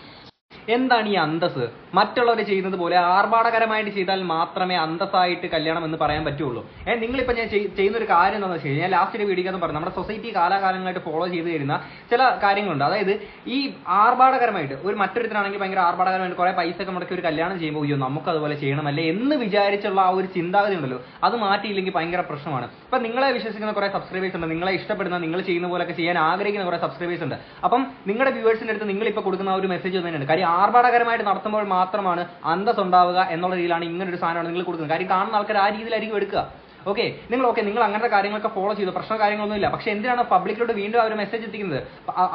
C: എന്താണ് ഈ അന്തസ് മറ്റുള്ളവർ ചെയ്യുന്നത് പോലെ ആർഭാടകരമായിട്ട് ചെയ്താൽ മാത്രമേ അന്തസ്സായിട്ട് കല്യാണം എന്ന് പറയാൻ പറ്റുള്ളൂ. ഏഹ് നിങ്ങളിപ്പോ ഞാൻ ചെയ്യുന്ന ഒരു കാര്യം എന്താണെന്ന് വെച്ച് കഴിഞ്ഞാൽ ലാസ്റ്റ് വീഡിയോ എന്ന് പറഞ്ഞു നമ്മുടെ സൊസൈറ്റി കാലാകാലങ്ങളായിട്ട് ഫോളോ ചെയ്ത് തരുന്ന ചില കാര്യങ്ങളുണ്ട്. അതായത് ഈ ആർഭാടകരമായിട്ട് ഒരു മറ്റൊരുത്തരാണെങ്കിൽ ഭയങ്കര ആർഭാടകരമായിട്ട് കുറെ പൈസ ഒക്കെ മുടക്കി ഒരു കല്യാണം ചെയ്യുമ്പോൾ അയ്യോ നമുക്ക് അതുപോലെ ചെയ്യണമല്ലേ? എന്ന് വിചാരിച്ചുള്ള ആ ഒരു ചിന്താഗതി ഉണ്ടല്ലോ. അത് മാറ്റിയില്ലെങ്കിൽ ഭയങ്കര പ്രശ്നമാണ്. ഇപ്പൊ നിങ്ങളെ വിശ്വസിക്കുന്ന കുറെ സബ്സ്ക്രൈബേഴ്സ് ഉണ്ട്. നിങ്ങളെ ഇഷ്ടപ്പെടുന്ന നിങ്ങൾ ചെയ്യുന്ന പോലൊക്കെ ചെയ്യാൻ ആഗ്രഹിക്കുന്ന കുറെ സബ്സ്ക്രൈബേഴ്സ് ഉണ്ട്. അപ്പം നിങ്ങളുടെ വ്യൂവേഴ്സിന്റെ അടുത്ത് നിങ്ങൾ ഇപ്പൊ കൊടുക്കുന്ന ആ ഒരു മെസ്സേജ് തന്നെയാണ് കാര്യം ആർഭാടകരമായിട്ട് നടത്തുമ്പോൾ മാത്രമാണ് അന്തസ് ഉണ്ടാവുക എന്നുള്ള രീതിയിലാണ് ഇങ്ങനെ ഒരു സാധനമാണ് നിങ്ങൾ കൊടുക്കുന്നത്. കാര്യം കാണുന്ന ആൾക്കാർ ആ രീതിയിലായിരിക്കും എടുക്കുക. ഓക്കെ നിങ്ങൾ ഓക്കെ നിങ്ങൾ അങ്ങനത്തെ കാര്യങ്ങളൊക്കെ ഫോളോ ചെയ്തു. പ്രശ്ന കാര്യങ്ങളൊന്നും ഇല്ല പക്ഷെ എന്തിനാണ് പബ്ലിക്കിലോട്ട് വീണ്ടും അവർ മെസ്സേജ് എത്തിക്കുന്നത്?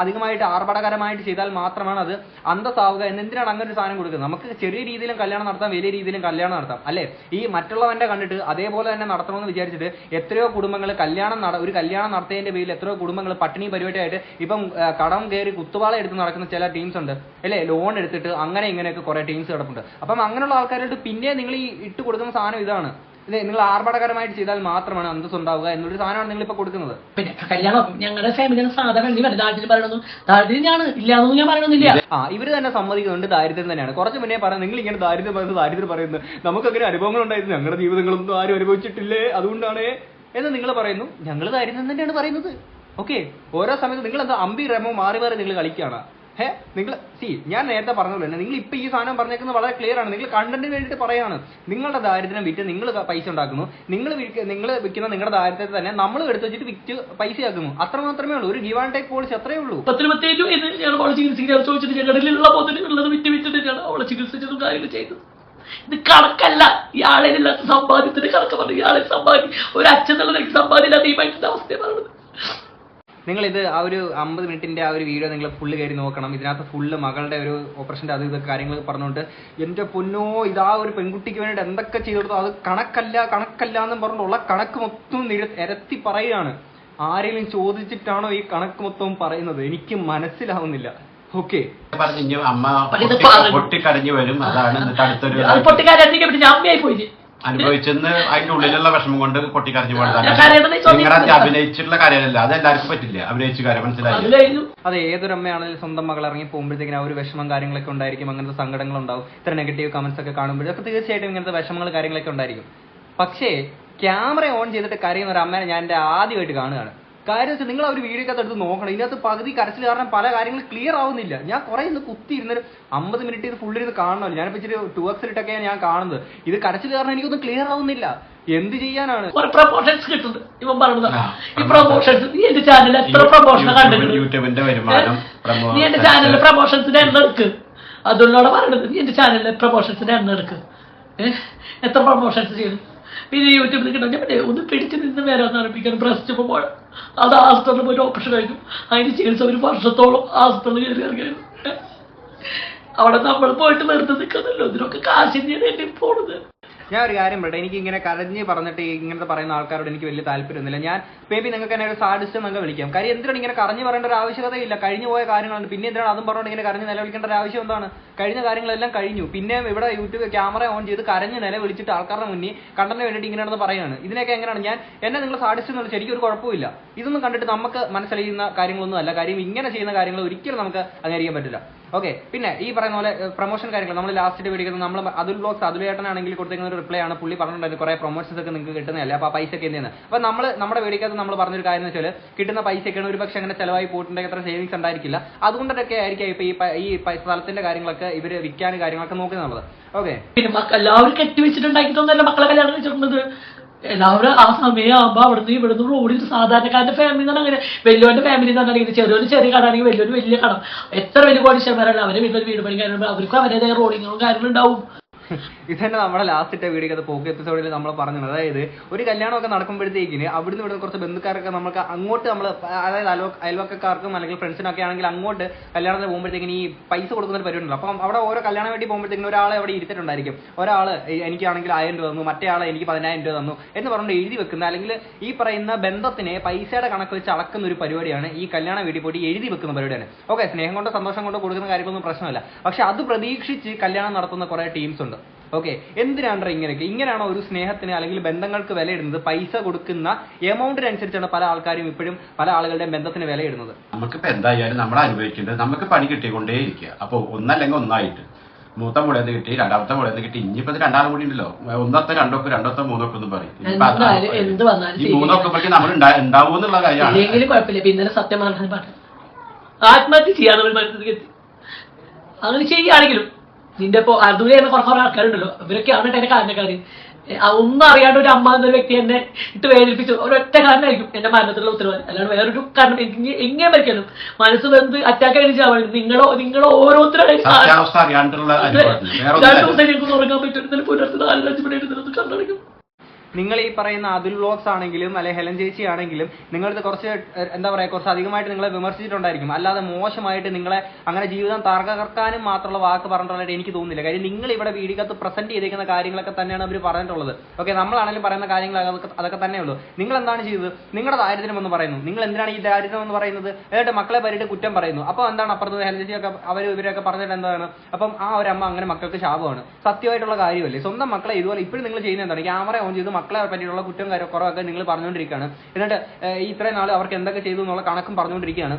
C: അധികമായിട്ട് ആർഭാടകരമായിട്ട് ചെയ്താൽ മാത്രമാണ് അത് അന്തസ്സാവുക എന്ന് എന്തിനാണ് അങ്ങനെ ഒരു സാധനം കൊടുക്കുന്നത്? നമുക്ക് ചെറിയ രീതിയിലും കല്യാണം നടത്താം വലിയ രീതിയിലും കല്യാണം നടത്താം അല്ലെ? ഈ മറ്റുള്ളവന്റെ കണ്ടിട്ട് അതേപോലെ തന്നെ നടത്തണമെന്ന് വിചാരിച്ചിട്ട് എത്രയോ കുടുംബങ്ങൾ കല്യാണം നട ഒരു കല്യാണം നടത്തിയതിന്റെ പേരിൽ എത്രയോ കുടുംബങ്ങൾ പട്ടിണി പരിപാടിയായിട്ട് ഇപ്പം കടം കയറി കുത്തുവാള എടുത്ത് നടക്കുന്ന ചില ടീംസ് ഉണ്ട് അല്ലേ? ലോൺ എടുത്തിട്ട് അങ്ങനെ ഇങ്ങനെയൊക്കെ കുറെ ടീംസ് കിടപ്പുണ്ട്. അപ്പം അങ്ങനെയുള്ള ആൾക്കാരോട് പിന്നെ നിങ്ങൾ ഈ ഇട്ട് കൊടുക്കുന്ന സാധനം ഇതാണ്. ഇത് നിങ്ങൾ ആർഭാടകരമായിട്ട് ചെയ്താൽ മാത്രമാണ് അന്തസ് ഉണ്ടാവുക എന്നൊരു സാധനമാണ് നിങ്ങൾ ഇപ്പൊ കൊടുക്കുന്നത്.
B: പിന്നെ കല്യാണം ഞങ്ങളുടെ ഫാമിലി സാധാരണ നീ പറഞ്ഞു ദാരിദ്ര്യം പറയണമെന്നും ദാരിദ്ര്യം ഞാൻ ഞാൻ പറയണമെന്നില്ല
C: ആ ഇവർ തന്നെ സമ്മതിക്കുന്നുണ്ട് ദാരിദ്ര്യം തന്നെയാണ്. കുറച്ച് മുന്നേ പറയാം നിങ്ങൾ ഇങ്ങനെ ദാരിദ്ര്യം പറയുന്നത് ദാരിദ്ര്യം പറയുന്നത് നമുക്ക് അങ്ങനെ അനുഭവങ്ങൾ ഉണ്ടായിരുന്നു ഞങ്ങളുടെ ജീവിതങ്ങളൊന്നും ആരും അനുഭവിച്ചിട്ടില്ലേ? അതുകൊണ്ടാണ് എന്ന് നിങ്ങൾ പറയുന്നു. ഞങ്ങൾ ദാരിദ്ര്യം തന്നെയാണ് പറയുന്നത്. ഓക്കെ? ഓരോ സമയത്ത് നിങ്ങൾ എന്താ അമ്പി റെമോ മാറി മാറി നിങ്ങൾ കളിക്കുകയാണ്. ഹേ നിങ്ങൾ സി ഞാൻ നേരത്തെ പറഞ്ഞല്ലോ തന്നെ നിങ്ങൾ ഇപ്പൊ ഈ സാധനം പറഞ്ഞേക്കുന്നത് വളരെ ക്ലിയർ ആണ്. നിങ്ങൾ കണ്ടന്റിന് വേണ്ടിയിട്ട് പറയാണ്. നിങ്ങളുടെ ദാരിദ്ര്യം വിറ്റ് നിങ്ങൾ പൈസ ഉണ്ടാക്കുന്നു. നിങ്ങൾ നിങ്ങൾ വിൽക്കുന്ന നിങ്ങളുടെ ദാരിദ്ര്യത്തെ തന്നെ നമ്മൾ എടുത്തു വെച്ചിട്ട് വിറ്റ് പൈസയാക്കുന്നു. അത്ര മാത്രമേ ഉള്ളൂ. ഒരു ഗിവ് ആൻഡ് ടേക്ക് പോളിസി അത്രേ ഉള്ളൂ.
B: ചികിത്സിക്കാൻ ചോദിച്ചിട്ട് വിറ്റ് അവളെ കാര്യങ്ങൾ ഇത് കണക്കല്ല. ഇയാളെ സമ്പാദ്യത്തിന് കണക്ക് പറഞ്ഞു. ഇയാളെ സമ്പാദ്യം ഒരു അച്ഛൻ നിലയ്ക്ക് സമ്പാദ്യം ഇല്ലാത്ത ഈ മനുഷ്യന്റെ അവസ്ഥയെ പറയുന്നത്
C: നിങ്ങൾ ഇത് ആ ഒരു അമ്പത് മിനിറ്റിന്റെ ആ ഒരു വീഡിയോ നിങ്ങൾ ഫുള്ള് കയറി നോക്കണം. ഇതിനകത്ത് ഫുള്ള് മകളുടെ ഒരു ഓപ്പറേഷന്റെ അത് ഇതൊക്കെ കാര്യങ്ങൾ പറഞ്ഞുകൊണ്ട് എന്റെ പൊന്നോ ഇതാ ഒരു പെൺകുട്ടിക്ക് വേണ്ടിട്ട് എന്തൊക്കെ ചെയ്തു കൊടുത്തു അത് കണക്കല്ല കണക്കല്ല എന്നും പറഞ്ഞുള്ള കണക്ക് മൊത്തം നിര- നിരത്തി പറയുകയാണ് ആരെങ്കിലും ചോദിച്ചിട്ടാണോ ഈ കണക്ക് മൊത്തം പറയുന്നത്? എനിക്ക് മനസ്സിലാവുന്നില്ല. ഓക്കെ
A: പറഞ്ഞു അമ്മ പൊട്ടിക്കടഞ്ഞു വരും. അതാണ് അടുത്തൊരു
B: അത് പൊട്ടിക്കാരത്തേക്ക് അമ്മയായി പോയി.
A: അനുഭവിച്ചെന്ന് അതിന്റെ ഉള്ളിലുള്ള വിഷമം കൊണ്ട് പൊട്ടിക്കരഞ്ഞു
B: ചോദിച്ചതാ.
A: അഭിനയിച്ചിട്ടുള്ള കാര്യമല്ല. അത് എല്ലാവർക്കും പറ്റില്ല. അഭിനയിച്ചു കാര്യം മനസ്സിലായി?
C: അത് ഏതൊരു അമ്മയാണെങ്കിലും സ്വന്തം മകൾ ഇറങ്ങി പോകുമ്പോഴത്തേക്കും ആ ഒരു വിഷമം കാര്യങ്ങളൊക്കെ ഉണ്ടായിരിക്കും. അങ്ങനത്തെ സങ്കടങ്ങൾ ഉണ്ടാവും ഇത്ര നെഗറ്റീവ് കമന്റ്സ് ഒക്കെ കാണുമ്പോഴൊക്കെ തീർച്ചയായിട്ടും ഇങ്ങനത്തെ വിഷമങ്ങൾ കാര്യങ്ങളൊക്കെ ഉണ്ടായിരിക്കും. പക്ഷേ ക്യാമറ ഓൺ ചെയ്തിട്ട് കരയുന്ന ഒരു അമ്മയെ ഞാൻ എന്റെ ആദ്യമായിട്ട് കാണുകയാണ്. കാര്യം വെച്ചാൽ നിങ്ങൾ ആ ഒരു വീഡിയോ ഒക്കെ എടുത്ത് നോക്കണം. ഇതിനകത്ത് പകുതി കരച്ചിൽ കാരണം പല കാര്യങ്ങളും ക്ലിയർ ആവുന്നില്ല. ഞാൻ കുറെ ഇന്ന് കുത്തി ഇരുന്നൊരു അമ്പത് മിനിറ്റ് ഇത് ഫുൾ ഇരുന്ന് കാണണമല്ലോ. ഞാനിപ്പോ ഇച്ചിരി ടു എക്സിലിട്ടൊക്കെയാണ് ഞാൻ കാണുന്നത്. ഇത് കരച്ചിൽ കാരണം എനിക്കൊന്നും ക്ലിയർ ആവുന്നില്ല. എന്ത് ചെയ്യാനാണ്?
B: അതുകൊണ്ടാണ് പ്രൊമോഷൻസ് കിട്ടുന്നുണ്ട് ഇവൻ പറഞ്ഞത്
A: ആ,
B: ഈ പ്രൊമോഷൻസ് നീ എന്റെ ചാനലിൽ എത്ര പ്രൊമോഷൻ
A: യൂട്യൂബ്-
B: കണ്ടിട്ടുണ്ട്?
A: യൂട്യൂബിന്റെ വരുമാനം പ്രമോ-
B: നീ എന്റെ ചാനലിലെ പ്രൊമോഷൻസിന്റെ എണ്ണം എടുക്ക്. അതുള്ളോടെ പറയണത് നീ എന്റെ ചാനലിലെ പ്രൊമോഷൻസിന്റെ എണ്ണം എടുക്ക്. എത്ര പ്രൊമോഷൻസ് ചെയ്തു പിന്നെ യൂട്യൂബിൽ കിട്ടും ഞാൻ ഒന്ന് പിടിച്ചു നിന്ന് വേറെ ഒന്ന് ആരംഭിക്കാൻ ബ്രസ്റ്റ് പോകുമ്പോൾ അത് ആസ്പത്രിയിൽ പോയിട്ട് ഓപ്പറേഷൻ കഴിഞ്ഞു. അതിന് ചികിത്സ ഒരു വർഷത്തോളം ആസ്പത്രിയിൽ കയറി ഇറങ്ങിയായിരുന്നു? അവിടെ നമ്മൾ പോയിട്ട് വെറുതെ നിൽക്കുന്നല്ലോ ഇതിനൊക്കെ കാശിന്യാണ് എന്റെ പോണത്
C: ഞാൻ ഒരു കാര്യം പറയട്ടെ എനിക്ക് ഇങ്ങനെ കരഞ്ഞ് പറഞ്ഞിട്ട് ഇങ്ങനത്തെ പറയുന്ന ആൾക്കാരോട് എനിക്ക് വലിയ താല്പര്യമൊന്നുമില്ല. ഞാൻ മേ ബി നിങ്ങൾക്ക് എന്നെ ഒരു സാഡിസ്റ്റ് എന്നൊക്കെ വിളിക്കാം. കാര്യം എന്തിനാണ് ഇങ്ങനെ കറഞ്ഞു പറയേണ്ട ഒരു ആവശ്യകതയില്ല? കഴിഞ്ഞു പോയ കാര്യങ്ങളാണ് പിന്നെ എന്തിനാണ് അതും പറഞ്ഞുകൊണ്ട് ഇങ്ങനെ കരഞ്ഞ് നിലവിളിക്കേണ്ട ഒരു ആവശ്യം എന്താണ്? കഴിഞ്ഞ കാര്യങ്ങളെല്ലാം കഴിഞ്ഞു. പിന്നെ ഇവിടെ യൂട്യൂബ് ക്യാമറ ഓൺ ചെയ്ത് കരഞ്ഞ് നിലവിളിച്ചിട്ട് ആൾക്കാരുടെ മുന്നിൽ കണ്ടന്റ് വേണ്ടിയിട്ട് ഇങ്ങനെയാണെന്ന് പറയുകയാണ്. ഇതിനൊക്കെ എങ്ങനെയാണ്? ഞാൻ എന്നെ നിങ്ങൾ സാഡിസ്റ്റ് എന്ന് ശരിക്കും ഒരു കുഴപ്പമില്ല ഇതൊന്നും കണ്ടിട്ട് നമുക്ക് മനസ്സിലാക്കുന്ന കാര്യങ്ങളൊന്നും അല്ല. കാര്യം ഇങ്ങനെ ചെയ്യുന്ന കാര്യങ്ങൾ ഒരിക്കലും നമുക്ക് അംഗീകരിക്കാൻ പറ്റില്ല. ഓക്കെ പിന്നെ ഈ പറയുന്ന പോലെ പ്രൊമോഷൻ കാര്യങ്ങൾ. നമ്മൾ ലാസ്റ്റ് വീഡിയോ നമ്മൾ അതുൽ ബ്ലോഗ്സ് അതുലേട്ടനാണെങ്കിൽ കൊടുത്തിരിക്കുന്ന ഒരു റിപ്ലൈ ആണ്. പുള്ളി പറഞ്ഞിട്ടുണ്ടായിരുന്നു കുറെ പ്രൊമോഷൻസ് ഒക്കെ നിങ്ങൾക്ക് കിട്ടുന്നതല്ലേ? അപ്പോൾ പൈസ ഒക്കെ എന്താണ് അപ്പോൾ നമ്മൾ നമ്മുടെ വീഡിയോക്കകത്ത് നമ്മൾ പറഞ്ഞൊരു കാര്യം എന്ന് വെച്ചാൽ കിട്ടുന്ന പൈസയൊക്കെയാണ് ഒരു പക്ഷേ അങ്ങനെ ചിലവായി പോയിട്ടുണ്ടെങ്കിൽ അത്ര സേവിങ്സ് ഉണ്ടായിരിക്കില്ല. അതുകൊണ്ടൊക്കെ ആയിരിക്കും ഇപ്പോൾ ഈ ഈ സ്ഥലത്തിന്റെ കാര്യങ്ങളൊക്കെ ഇവർ വിൽക്കാൻ കാര്യങ്ങളൊക്കെ നോക്കുന്നുള്ളത് ഓക്കെ
B: പിന്നെ എല്ലാവരും കെട്ടിവെച്ചിട്ടുണ്ടാക്കിയിട്ടൊന്നല്ല മക്കളെ കല്യാണം വെച്ചിട്ടുള്ളത് എല്ലാവരും ആ സമയം ആകുമ്പോൾ അവിടുന്ന് ഇവിടുന്ന് റോഡിൽ സാധാരണക്കാരന്റെ ഫാമിലി എന്ന് പറഞ്ഞാൽ വലിയവന്റെ ഫാമിലി എന്ന് പറഞ്ഞാൽ ചെറിയൊരു ചെറിയ കട ആണെങ്കിൽ വലിയൊരു വലിയ കടം. എത്ര വലിയ കോടീശ്വരന്മാരാണ് അവരെ വീട്ടിൽ വീട് പണിക്കാരും അവർക്കും അവരുടേതായ റോഡിങ്ങും കാര്യങ്ങളും ഉണ്ടാവും.
C: ഇതന്നെ നമ്മുടെ ലാസ്റ്റ് ഇട്ട വീഡിയോ അത് പോക്ക് എപ്പിസോഡിൽ നമ്മൾ പറഞ്ഞത്. അതായത് ഒരു കല്യാണമൊക്കെ നടക്കുമ്പോഴത്തേക്കിന് അവിടുന്ന് ഇവിടുന്ന് കുറച്ച് ബന്ധുക്കാരൊക്കെ നമുക്ക് അങ്ങോട്ട് നമ്മൾ അതായത് അയൽവ അയൽവക്കക്കാർക്കും അല്ലെങ്കിൽ ഫ്രണ്ട്സിനൊക്കെ ആണെങ്കിൽ അങ്ങോട്ട് കല്യാണത്തിന് പോകുമ്പോഴത്തേക്കിന് ഈ പൈസ കൊടുക്കുന്ന ഒരു പരിപാടി ഉണ്ടല്ലോ അപ്പം അവിടെ ഓരോ കല്യാണം വേണ്ടി പോകുമ്പോഴത്തേക്കിന് ഒരാളെ അവിടെ ഇരുത്തിട്ടുണ്ടായിരിക്കും ഒരാൾ എനിക്കാണെങ്കിൽ ആയിരം രൂപ തന്നു മറ്റേ ആൾ എനിക്ക് പതിനായിരം രൂപ തന്നു എന്ന് പറഞ്ഞുകൊണ്ട് എഴുതി വെക്കുന്ന അല്ലെങ്കിൽ ഈ പറയുന്ന ബന്ധത്തിനെ പൈസയുടെ കണക്ക് വെച്ച് അളക്കുന്ന ഒരു പരിപാടിയാണ് ഈ കല്യാണ വീട്ടിൽ പോയിട്ട് എഴുതി വെക്കുന്ന പരിപാടിയാണ്. ഓക്കെ സ്നേഹം കൊണ്ട് സന്തോഷം കൊണ്ട് കൊടുക്കുന്ന കാര്യങ്ങളൊന്നും പ്രശ്നമല്ല. പക്ഷെ അത് പ്രതീക്ഷിച്ച് കല്യാണം നടത്തുന്ന കുറേ ടീംസ് ഉണ്ട്. ഓക്കെ എന്തിനാണ് ഇങ്ങനെയൊക്കെ? ഇങ്ങനെയാണോ ഒരു സ്നേഹത്തിന് അല്ലെങ്കിൽ ബന്ധങ്ങൾക്ക് വിലയിടുന്നത്? പൈസ കൊടുക്കുന്ന എമൗണ്ടിനനുസരിച്ചാണ് പല ആൾക്കാരും ഇപ്പോഴും പല ആളുകളുടെയും ബന്ധത്തിന് വിലയിടുന്നത്.
A: നമുക്കിപ്പോ എന്തായാലും നമ്മൾ അനുഭവിക്കേണ്ടത് നമുക്ക് പണി കിട്ടിക്കൊണ്ടേ ഇരിക്കുക അപ്പൊ ഒന്നല്ലെങ്കിൽ ഒന്നായിട്ട്. മൂത്ത മുളയെന്ന് കിട്ടി രണ്ടാമത്തെ മുളയെന്ന് കിട്ടി. ഇനിയിപ്പോ രണ്ടാളും കൂടി ഉണ്ടല്ലോ. ഒന്നത്തെ രണ്ടൊക്കെ രണ്ടൊക്കെ മൂന്നൊക്കെ ഒന്നും പറയും. ഈ. മൂന്നൊക്കെ നമ്മൾ ഉണ്ടാവും എന്നുള്ള കാര്യമാണ്.
B: പിന്നെ സത്യം ആത്മഹത്യ എത്തി അങ്ങനെ ചെയ്യുകയാണെങ്കിലും നിന്റെ ഇപ്പോ അതുവരെ തന്നെ കുറെ കുറെ ആൾക്കാരുണ്ടല്ലോ. ഇവരൊക്കെയാണ് എന്റെ കാരണക്കാര് ഒന്നും അറിയാണ്ട് ഒരു അമ്മ എന്നൊരു വ്യക്തി എന്നെ ഇട്ട് വേദനിപ്പിച്ചു. ഒരൊറ്റ കാരണമായിരിക്കും എന്റെ മരണത്തിലുള്ള ഉത്തരവാദി അല്ലാണ്ട് വേറൊരു കാരണം എനിക്ക് എങ്ങനെ പറ്റിയാലും മനസ്സ് വെന്ത് അറ്റാക്ക് അടിച്ച് ചാവാൻ നിങ്ങളോ നിങ്ങളോ ഓരോരുത്തരും രണ്ടു. ദിവസം എനിക്ക് ഉറങ്ങാൻ പറ്റും പുലർത്തുന്ന നാലഞ്ച് മണി കണ്ണടക്കും
C: നിങ്ങൾ ഈ പറയുന്ന അതുൽ വ്ലോഗ്സ് ആണെങ്കിലും അല്ലെ ഹെലൻ ചേച്ചി ആണെങ്കിലും നിങ്ങളിത് കുറച്ച് എന്താ പറയാ കുറച്ച് അധികമായിട്ട് നിങ്ങളെ വിമർശിച്ചിട്ടുണ്ടായിരിക്കും. അല്ലാതെ മോശമായിട്ട് നിങ്ങളെ അങ്ങനെ ജീവിതം തകർക്കാനും മാത്രമുള്ള വാക്ക് പറഞ്ഞിട്ടുള്ളതായിട്ട് എനിക്ക് തോന്നുന്നില്ല. കാര്യം നിങ്ങൾ ഇവിടെ വീടികത്ത് പ്രസന്റ് ചെയ്തിരിക്കുന്ന കാര്യങ്ങളൊക്കെ തന്നെയാണ് അവർ പറഞ്ഞിട്ടുള്ളത്. ഓക്കെ നമ്മളാണെങ്കിലും പറയുന്ന കാര്യങ്ങൾ അതൊക്കെ അതൊക്കെ തന്നെ ഉള്ളൂ. നിങ്ങൾ എന്താണ് ചെയ്തത്? നിങ്ങളുടെ ദാരിദ്ര്യം എന്ന് പറയുന്നു. നിങ്ങൾ എന്തിനാണ് ഈ ദാരിദ്ര്യം എന്ന് പറയുന്നത്? എന്നിട്ട് മക്കളെ പറ്റിയിട്ട് കുറ്റം പറയുന്നു. അപ്പോൾ എന്താണ് അപ്പുറത്ത് ഹെലൻ ചേച്ചിയൊക്കെ അവർ ഇവരൊക്കെ പറഞ്ഞിട്ട് എന്താണ്? അപ്പം ആ ഒരു അമ്മ അങ്ങനെ മക്കൾക്ക് ശാപമാണ്. സത്യമായിട്ടുള്ള കാര്യമല്ലേ? സ്വന്തം മക്കളെ ഇതുപോലെ ഇപ്പോഴും നിങ്ങൾ ചെയ്യുന്ന എന്താണ്? ക്യാമറ ഓൺ ചെയ്ത് മക്കളെ പറ്റിയിട്ടുള്ള കുറ്റം കാര്യം കുറവൊക്കെ നിങ്ങൾ പറഞ്ഞുകൊണ്ടിരിക്കുകയാണ്. എന്നിട്ട് ഇത്രയും നാൾ അവർക്ക് എന്തൊക്കെ ചെയ്തു എന്നുള്ള കണക്കും പറഞ്ഞുകൊണ്ടിരിക്കുകയാണ്.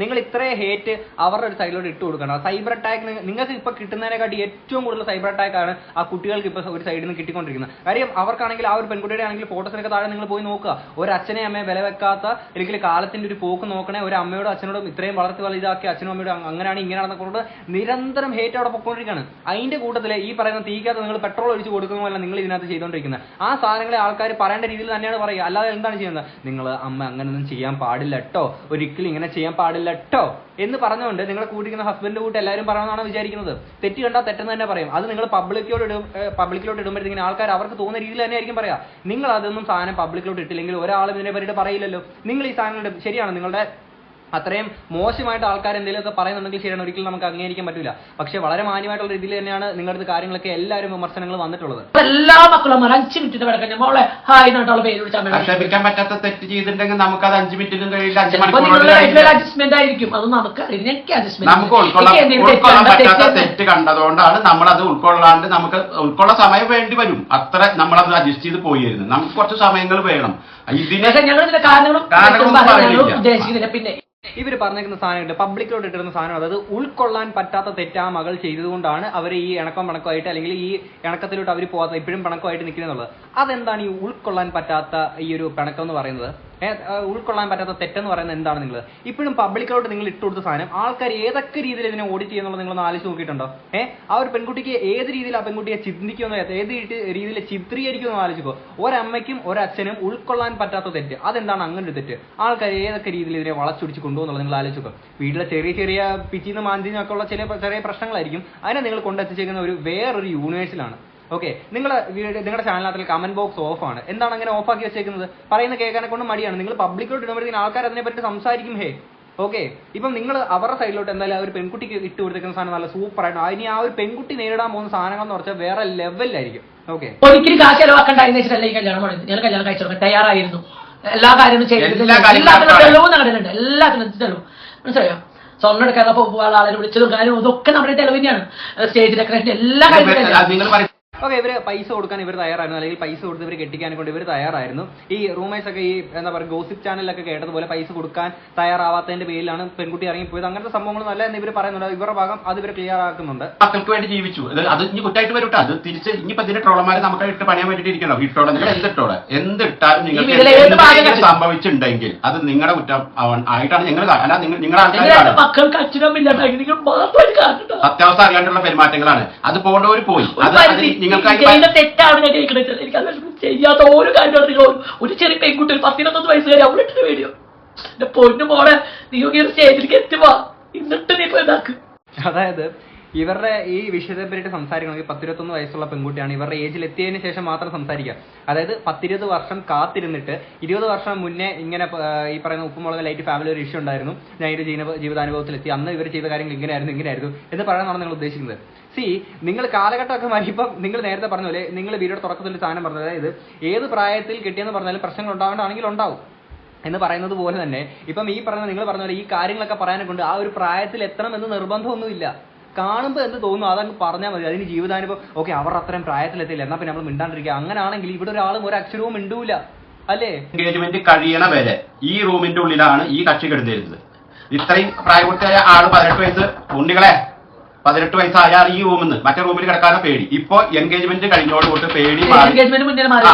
C: നിങ്ങൾ ഇത്രയും ഹേറ്റ് അവരുടെ ഒരു സൈഡിലോട്ട് ഇട്ട് കൊടുക്കണം. സൈബർ അറ്റാക്ക് നിങ്ങൾക്ക് ഇപ്പൊ കിട്ടുന്നതിനെക്കാട്ടി ഏറ്റവും കൂടുതൽ സൈബർ അറ്റാക്ക് ആണ് ആ കുട്ടികൾക്ക് ഇപ്പൊ ഒരു സൈഡിൽ നിന്ന് കിട്ടിക്കൊണ്ടിരിക്കുന്നത്. കാര്യം അവർക്കാണെങ്കിൽ ആ ഒരു പെൺകുട്ടിയുടെ ആണെങ്കിൽ ഫോട്ടോസിനൊക്കെ താഴെ നിങ്ങൾ പോയി നോക്കുക. ഒരു അച്ഛനെ അമ്മയെ വില വെക്കാത്ത അല്ലെങ്കിൽ കാലത്തിന്റെ ഒരു പോക്ക് നോക്കണേ ഒരു അമ്മയോടും അച്ഛനോടും ഇത്രയും വളർത്തി വലുതാക്കി അച്ഛനും അമ്മയോടും അങ് അങ്ങനെയാണ് ഇങ്ങനെ നടന്നുകൊണ്ട് നിരന്തരം ഹേറ്റ് അവിടെ പൊക്കോണ്ടിരിക്കുകയാണ്. അതിന്റെ കൂട്ടത്തിൽ ഈ പറയുന്ന തീക്കാത്ത നിങ്ങൾ പെട്രോൾ ഒഴിച്ച് കൊടുക്കുന്നതല്ല നിങ്ങൾ ഇതിനകത്ത് ചെയ്തുകൊണ്ടിരിക്കുന്നത് ആ സാധനങ്ങളെ ആൾക്കാർ പറയേണ്ട രീതിയിൽ തന്നെയാണ് പറയുക. അല്ലാതെ എന്താണ് ചെയ്യുന്നത്? നിങ്ങൾ അമ്മ അങ്ങനെയൊന്നും ചെയ്യാൻ പാടില്ല കേട്ടോ ഒരിക്കലും ഇങ്ങനെ ചെയ്യാൻ പാടില്ല പാടില്ല കേട്ടോ എന്ന് പറഞ്ഞുകൊണ്ട് നിങ്ങളെ കൂട്ടിക്കുന്ന ഹസ്ബൻഡ് കൂട്ടി എല്ലാവരും പറയണമെന്നാണ് വിചാരിക്കുന്നത്. തെറ്റ് കണ്ടാൽ തെറ്റെന്ന് തന്നെ പറയും. അത് നിങ്ങൾ പബ്ലിക്കോട് ഇടും പബ്ലിക്കിലോട്ട് ഇടുമ്പോഴത്തേക്കും ആൾക്കാർ അവർക്ക് തോന്നുന്ന രീതിയിൽ തന്നെ ആയിരിക്കും പറയാ. നിങ്ങൾ അതൊന്നും സാധനം പബ്ലിക്കിലോട്ട് ഇട്ടില്ലെങ്കിൽ ഒരാളും ഇതിനെ പറ്റിയിട്ട് പറയില്ലല്ലോ. നിങ്ങൾ ഈ സാധനം ശരിയാണ് നിങ്ങളുടെ അത്രയും മോശമായിട്ട് ആൾക്കാർ എന്തെങ്കിലുമൊക്കെ പറയുന്നുണ്ടെങ്കിൽ ശരിയാണ് ഒരിക്കലും നമുക്ക് അംഗീകരിക്കാൻ പറ്റില്ല പക്ഷെ വളരെ മാന്യമായിട്ടുള്ള രീതിയിൽ തന്നെയാണ് നിങ്ങളുടെ കാര്യങ്ങളൊക്കെ എല്ലാവരും വിമർശനങ്ങൾ വന്നിട്ടുള്ളത്.
B: എല്ലാ മക്കളും അഞ്ചു മിനിറ്റ് കിടക്കാൻ മോളെ ഹായ് എന്നിട്ടുള്ള പേര് വിളിച്ചാൽ
A: ക്ഷമിക്കാൻ പറ്റാത്ത തെറ്റ് ചെയ്തിട്ടുണ്ടെങ്കിൽ നമുക്ക് അത് അഞ്ചു മിനിറ്റിലും കഴിയില്ല അഞ്ചു മണിക്കൂർ
B: അഡ്ജസ്റ്റ്മെന്റ് ആയിരിക്കും. അത് നമുക്ക് അറിയില്ല അഡ്ജസ്റ്റ്മെന്റ്
A: നമുക്ക് ഉൾക്കൊള്ളാൻ ഉൾക്കൊള്ളാൻ പറ്റാത്ത തെറ്റ് കണ്ടതുകൊണ്ടാണ് നമ്മൾ അത് ഉൾക്കൊള്ളാണ്ട് നമുക്ക് ഉൾക്കൊള്ള സമയം വേണ്ടി വരും. അത്ര നമ്മളത് അഡ്ജസ്റ്റ് ചെയ്ത് പോയിരുന്നു നമുക്ക് കുറച്ച് സമയങ്ങൾ വേണം. ഇതിനെ
B: ഞങ്ങൾ ഇതിന്റെ കാരണങ്ങളും. ഉദ്ദേശിക്കുന്നില്ല. പിന്നെ
C: ഇവർ സാധനമുണ്ട്. പബ്ലിക്കിലോട്ട് ഇട്ടിരുന്ന സാധനം അതായത് ഉൾക്കൊള്ളാൻ പറ്റാത്ത തെറ്റാ മകൾ ചെയ്തതുകൊണ്ടാണ് അവർ ഈ ഇണക്കം പണക്കമായിട്ട് അല്ലെങ്കിൽ ഈ ഇണക്കത്തിലോട്ട് അവർ പോകാത്ത ഇപ്പോഴും പണക്കമായിട്ട് നിൽക്കുന്നുള്ളത് അതെന്താണ് ഈ ഉൾക്കൊള്ളാൻ പറ്റാത്ത ഈ ഒരു പിണക്കം എന്ന് പറയുന്നത്? ഉൾക്കൊള്ളാൻ പറ്റാത്ത തെറ്റെന്ന് പറയുന്നത് എന്താണ് നിങ്ങൾ ഇപ്പോഴും പബ്ലിക്കിലോട്ട് നിങ്ങൾ ഇട്ട് കൊടുത്ത സാധനം ആൾക്കാർ ഏതൊക്കെ രീതിയിൽ ഇതിനെ ഓഡിറ്റ് ചെയ്യുന്നുള്ളത് നിങ്ങളൊന്ന് ആലോചിച്ച് നോക്കിയിട്ടുണ്ടോ? ഏഹ് ആ ഒരു പെൺകുട്ടിക്ക് ഏത് രീതിയിൽ ആ പെൺകുട്ടിയെ ചിന്തിക്കുമെന്നോ ഏത് രീതിയിൽ ചിത്രീകരിക്കുമെന്നോ ആലോചിക്കോ ഒരമ്മയ്ക്കും ഒരച്ഛനും ഉൾക്കൊള്ളാൻ പറ്റാത്ത തെറ്റ്. അതെന്താണ് അങ്ങനെ ഒരു തെറ്റ്? ആൾക്കാർ ഏതൊക്കെ രീതിയിൽ ഇതിനെ വളച്ചൊടിച്ച് കൊണ്ടുപോകുന്നുള്ളത് നിങ്ങൾ ആലോചിക്കോ വീട്ടിലെ ചെറിയ ചെറിയ പിച്ചിന്ന് മാന്തിന്നൊക്കെ ഉള്ള ചില ചെറിയ പ്രശ്നങ്ങളായിരിക്കും. അതിനെ നിങ്ങൾ കൊണ്ടെത്തിച്ചേക്കുന്ന ഒരു വേറൊരു യൂണിവേഴ്സിലാണ് ഓക്കെ നിങ്ങൾ നിങ്ങളുടെ ചാനലിനകത്തിൽ കമന്റ് ബോക്സ് ഓഫ് ആണ്. എന്താണ് അങ്ങനെ ഓഫ് ആക്കി വെച്ചേക്കുന്നത്? പറയുന്ന കേൾക്കാനെ കൊണ്ട് മടിയാണ്. നിങ്ങൾ പബ്ലിക്കോട്ട് ഇടുമ്പോഴത്തേക്കും ആൾക്കാർ അതിനെ പറ്റി സംസാരിക്കും ഹേ. ഓക്കെ ഇപ്പം നിങ്ങൾ അവരുടെ സൈഡിലോട്ട് എന്തായാലും ആ ഒരു പെൺകുട്ടിക്ക് ഇട്ട് കൊടുത്തേക്കുന്ന സാധനം നല്ല സൂപ്പർ ആയിട്ട്. ഇനി ആ ഒരു പെൺകുട്ടി നേരിടാൻ പോകുന്ന സാധനങ്ങൾ എന്ന് പറഞ്ഞാൽ വേറെ ലെവലിലായിരിക്കും ഓക്കെ
B: ഒരിക്കലും കാശ് ചെലവാക്കണ്ടായിരുന്നു വെച്ചിട്ടല്ല ഈ കല്യാണം ഞാൻ കല്യാണം കഴിച്ചു തയ്യാറായിരുന്നു. എല്ലാ കാര്യങ്ങളും ചെയ്തിട്ടുണ്ട്
A: എല്ലാ കാര്യങ്ങളും
B: എല്ലാത്തിനും. തെളിവും നടന്നിട്ടുണ്ട് എല്ലാത്തിനും തെളിവ്. മനസ്സിലായോ? സ്വർണം എടുക്കാൻ പോകുമ്പോൾ ആളെ വിളിച്ചതും കാര്യവും ഇതൊക്കെ നമ്മുടെ തെളിവ് തന്നെയാണ്. സ്റ്റേജ് ഡെക്കറേഷൻ എല്ലാ കാര്യങ്ങളും
C: ഓക്കെ ഇവർ പൈസ കൊടുക്കാൻ ഇവർ തയ്യാറായിരുന്നു. അല്ലെങ്കിൽ പൈസ കൊടുത്ത് ഇവർ കെട്ടിക്കാൻ കൊണ്ട് ഇവർ തയ്യാറായിരുന്നു. ഈ റൂമേഴ്സ് ഒക്കെ ഈ എന്താ പറയുക ഗോസിപ്പ് ചാനലിലൊക്കെ കേട്ടതുപോലെ പൈസ കൊടുക്കാൻ തയ്യാറാവാത്തതിന്റെ പേരിലാണ് പെൺകുട്ടി ഇറങ്ങിപ്പോയത്. അങ്ങനത്തെ സംഭവങ്ങൾ നല്ല എന്ന് ഇവർ പറയുന്നുണ്ട്. ഇവരുടെ ഭാഗം അത് ഇവർ ക്ലിയർ ആക്കുന്നുണ്ട്.
A: മക്കൾക്ക് വേണ്ടി ജീവിച്ചു. അത് ഇനി കുറ്റായിട്ട് കേട്ടോ അത് തിരിച്ച് ഇനിയിപ്പോ ഇതിന്റെ ട്രോളന്മാരെ നമുക്ക് ഇട്ട് പണിയാൻ വേണ്ടിട്ട് ഇരിക്കണോ ഇട്ടോളെ നിങ്ങൾ എന്തിട്ടാലും നിങ്ങൾക്ക് സംഭവിച്ചിട്ടുണ്ടെങ്കിൽ അത് നിങ്ങളുടെ കുറ്റം ആയിട്ടാണ് ഞങ്ങൾ അല്ല നിങ്ങൾ നിങ്ങളുടെ ആൾക്കാർ കാണും
B: മക്കൾക്ക് അച്ഛനും ഇല്ലാണ്ടായി
A: സത്യാവസ്ഥ അറിയാണ്ടുള്ള പെരുമാറ്റങ്ങളാണ്. അത് പോകേണ്ടവർ പോയി. അത്
B: ചെയ്യുന്ന തെറ്റാണ് ഞാൻ കേൾക്കണത് എനിക്ക് അത് ചെയ്യാത്ത ഓരോ കാര്യമാണ് നിങ്ങൾ ഒരു- ചെറിയ പെൺകുട്ടി ഒരു പത്തിനൊന്ന് വയസ്സുകാരി അവളെ ഇട്ടിട്ട് വീഡിയോ എന്റെ പൊന്നു മോളെ നീ ഒക്കെ ഒരു സ്റ്റേജിലേക്ക് എത്തുവാ എന്നിട്ട് നീ ഇപ്പൊ ഇതാക്ക്.
C: അതായത് ഇവരുടെ ഈ വിഷയത്തെ പറ്റി സംസാരിക്കണമെങ്കിൽ പത്തിരുപത്തൊന്ന് വയസ്സുള്ള പെൺകുട്ടിയാണ് ഇവരുടെ ഏജിൽ എത്തിയതിനു ശേഷം മാത്രം സംസാരിക്കുക. അതായത് പത്തിരുപത് വർഷം കാത്തിരുന്നിട്ട് ഇരുപത് വർഷം മുന്നേ ഇങ്ങനെ ഈ പറയുന്ന ഉപ്പുമുളക് ലൈറ്റ് ഫാമിലി ഒരു ഇഷ്യൂ ഉണ്ടായിരുന്നു. ഞാൻ ഒരു ജീവിത ജീവിതാനുഭവത്തിലെത്തി. അന്ന് ഇവർ ചെയ്ത കാര്യങ്ങൾ ഇങ്ങനെയായിരുന്നു ഇങ്ങനെയായിരുന്നു എന്ന് പറയാനാണ് നിങ്ങൾ ഉദ്ദേശിക്കുന്നത്. സി നിങ്ങൾ കാലഘട്ടമൊക്കെ മാറിയപ്പോൾ നിങ്ങൾ നേരത്തെ പറഞ്ഞ പോലെ നിങ്ങൾ വീഡിയോയുടെ തുടക്കത്തിൽ സാധനം പറഞ്ഞത് അതായത് ഏത് പ്രായത്തിൽ കിട്ടിയെന്ന് പറഞ്ഞാലും പ്രശ്നങ്ങൾ ഉണ്ടാവേണ്ടതാണെങ്കിൽ ഉണ്ടാവും. എന്ന് പറയുന്നത് പോലെ തന്നെ ഇപ്പം ഈ പറഞ്ഞ നിങ്ങൾ പറഞ്ഞ പോലെ ഈ കാര്യങ്ങളൊക്കെ പറയാനെ കൊണ്ട് ആ ഒരു പ്രായത്തിൽ എത്തണം എന്ന് നിർബന്ധമൊന്നുമില്ല. കാണുമ്പോൾ എന്ത് തോന്നുന്നു അതങ്ങ് പറഞ്ഞാൽ മതി. അതിന് ജീവിതാനുഭവം ഓക്കെ അവർ അത്രയും പ്രായത്തിലെത്തില്ല എന്നാൽ പിന്നെ നമ്മൾ മിണ്ടാണ്ടിരിക്കുക. അങ്ങനെയാണെങ്കിൽ ഇവിടെ ഒരാളും ഒരു അക്ഷരവും മിണ്ടൂല. അല്ലേ?
A: എൻഗേജ്മെന്റ് കഴിയണ വരെ ഈ റൂമിന്റെ ഉള്ളിലാണ് ഈ കക്ഷി കെടുത്തിരുന്നത് ഇത്രയും പ്രായപൂർത്തിയായ ആൾ പതിനെട്ട് വയസ്സ്. ഉണ്ണികളെ പതിനെട്ട് വയസ്സായ ആൾ ഈ റൂമിൽ നിന്ന് മറ്റേ റൂമിൽ കിടക്കാതെ പേടി. ഇപ്പൊ എൻഗേജ്മെന്റ് കഴിഞ്ഞോട് കൂട്ട് പേടി മാറി.
B: എൻഗേജ്മെന്റ് മുന്നേ മാറി.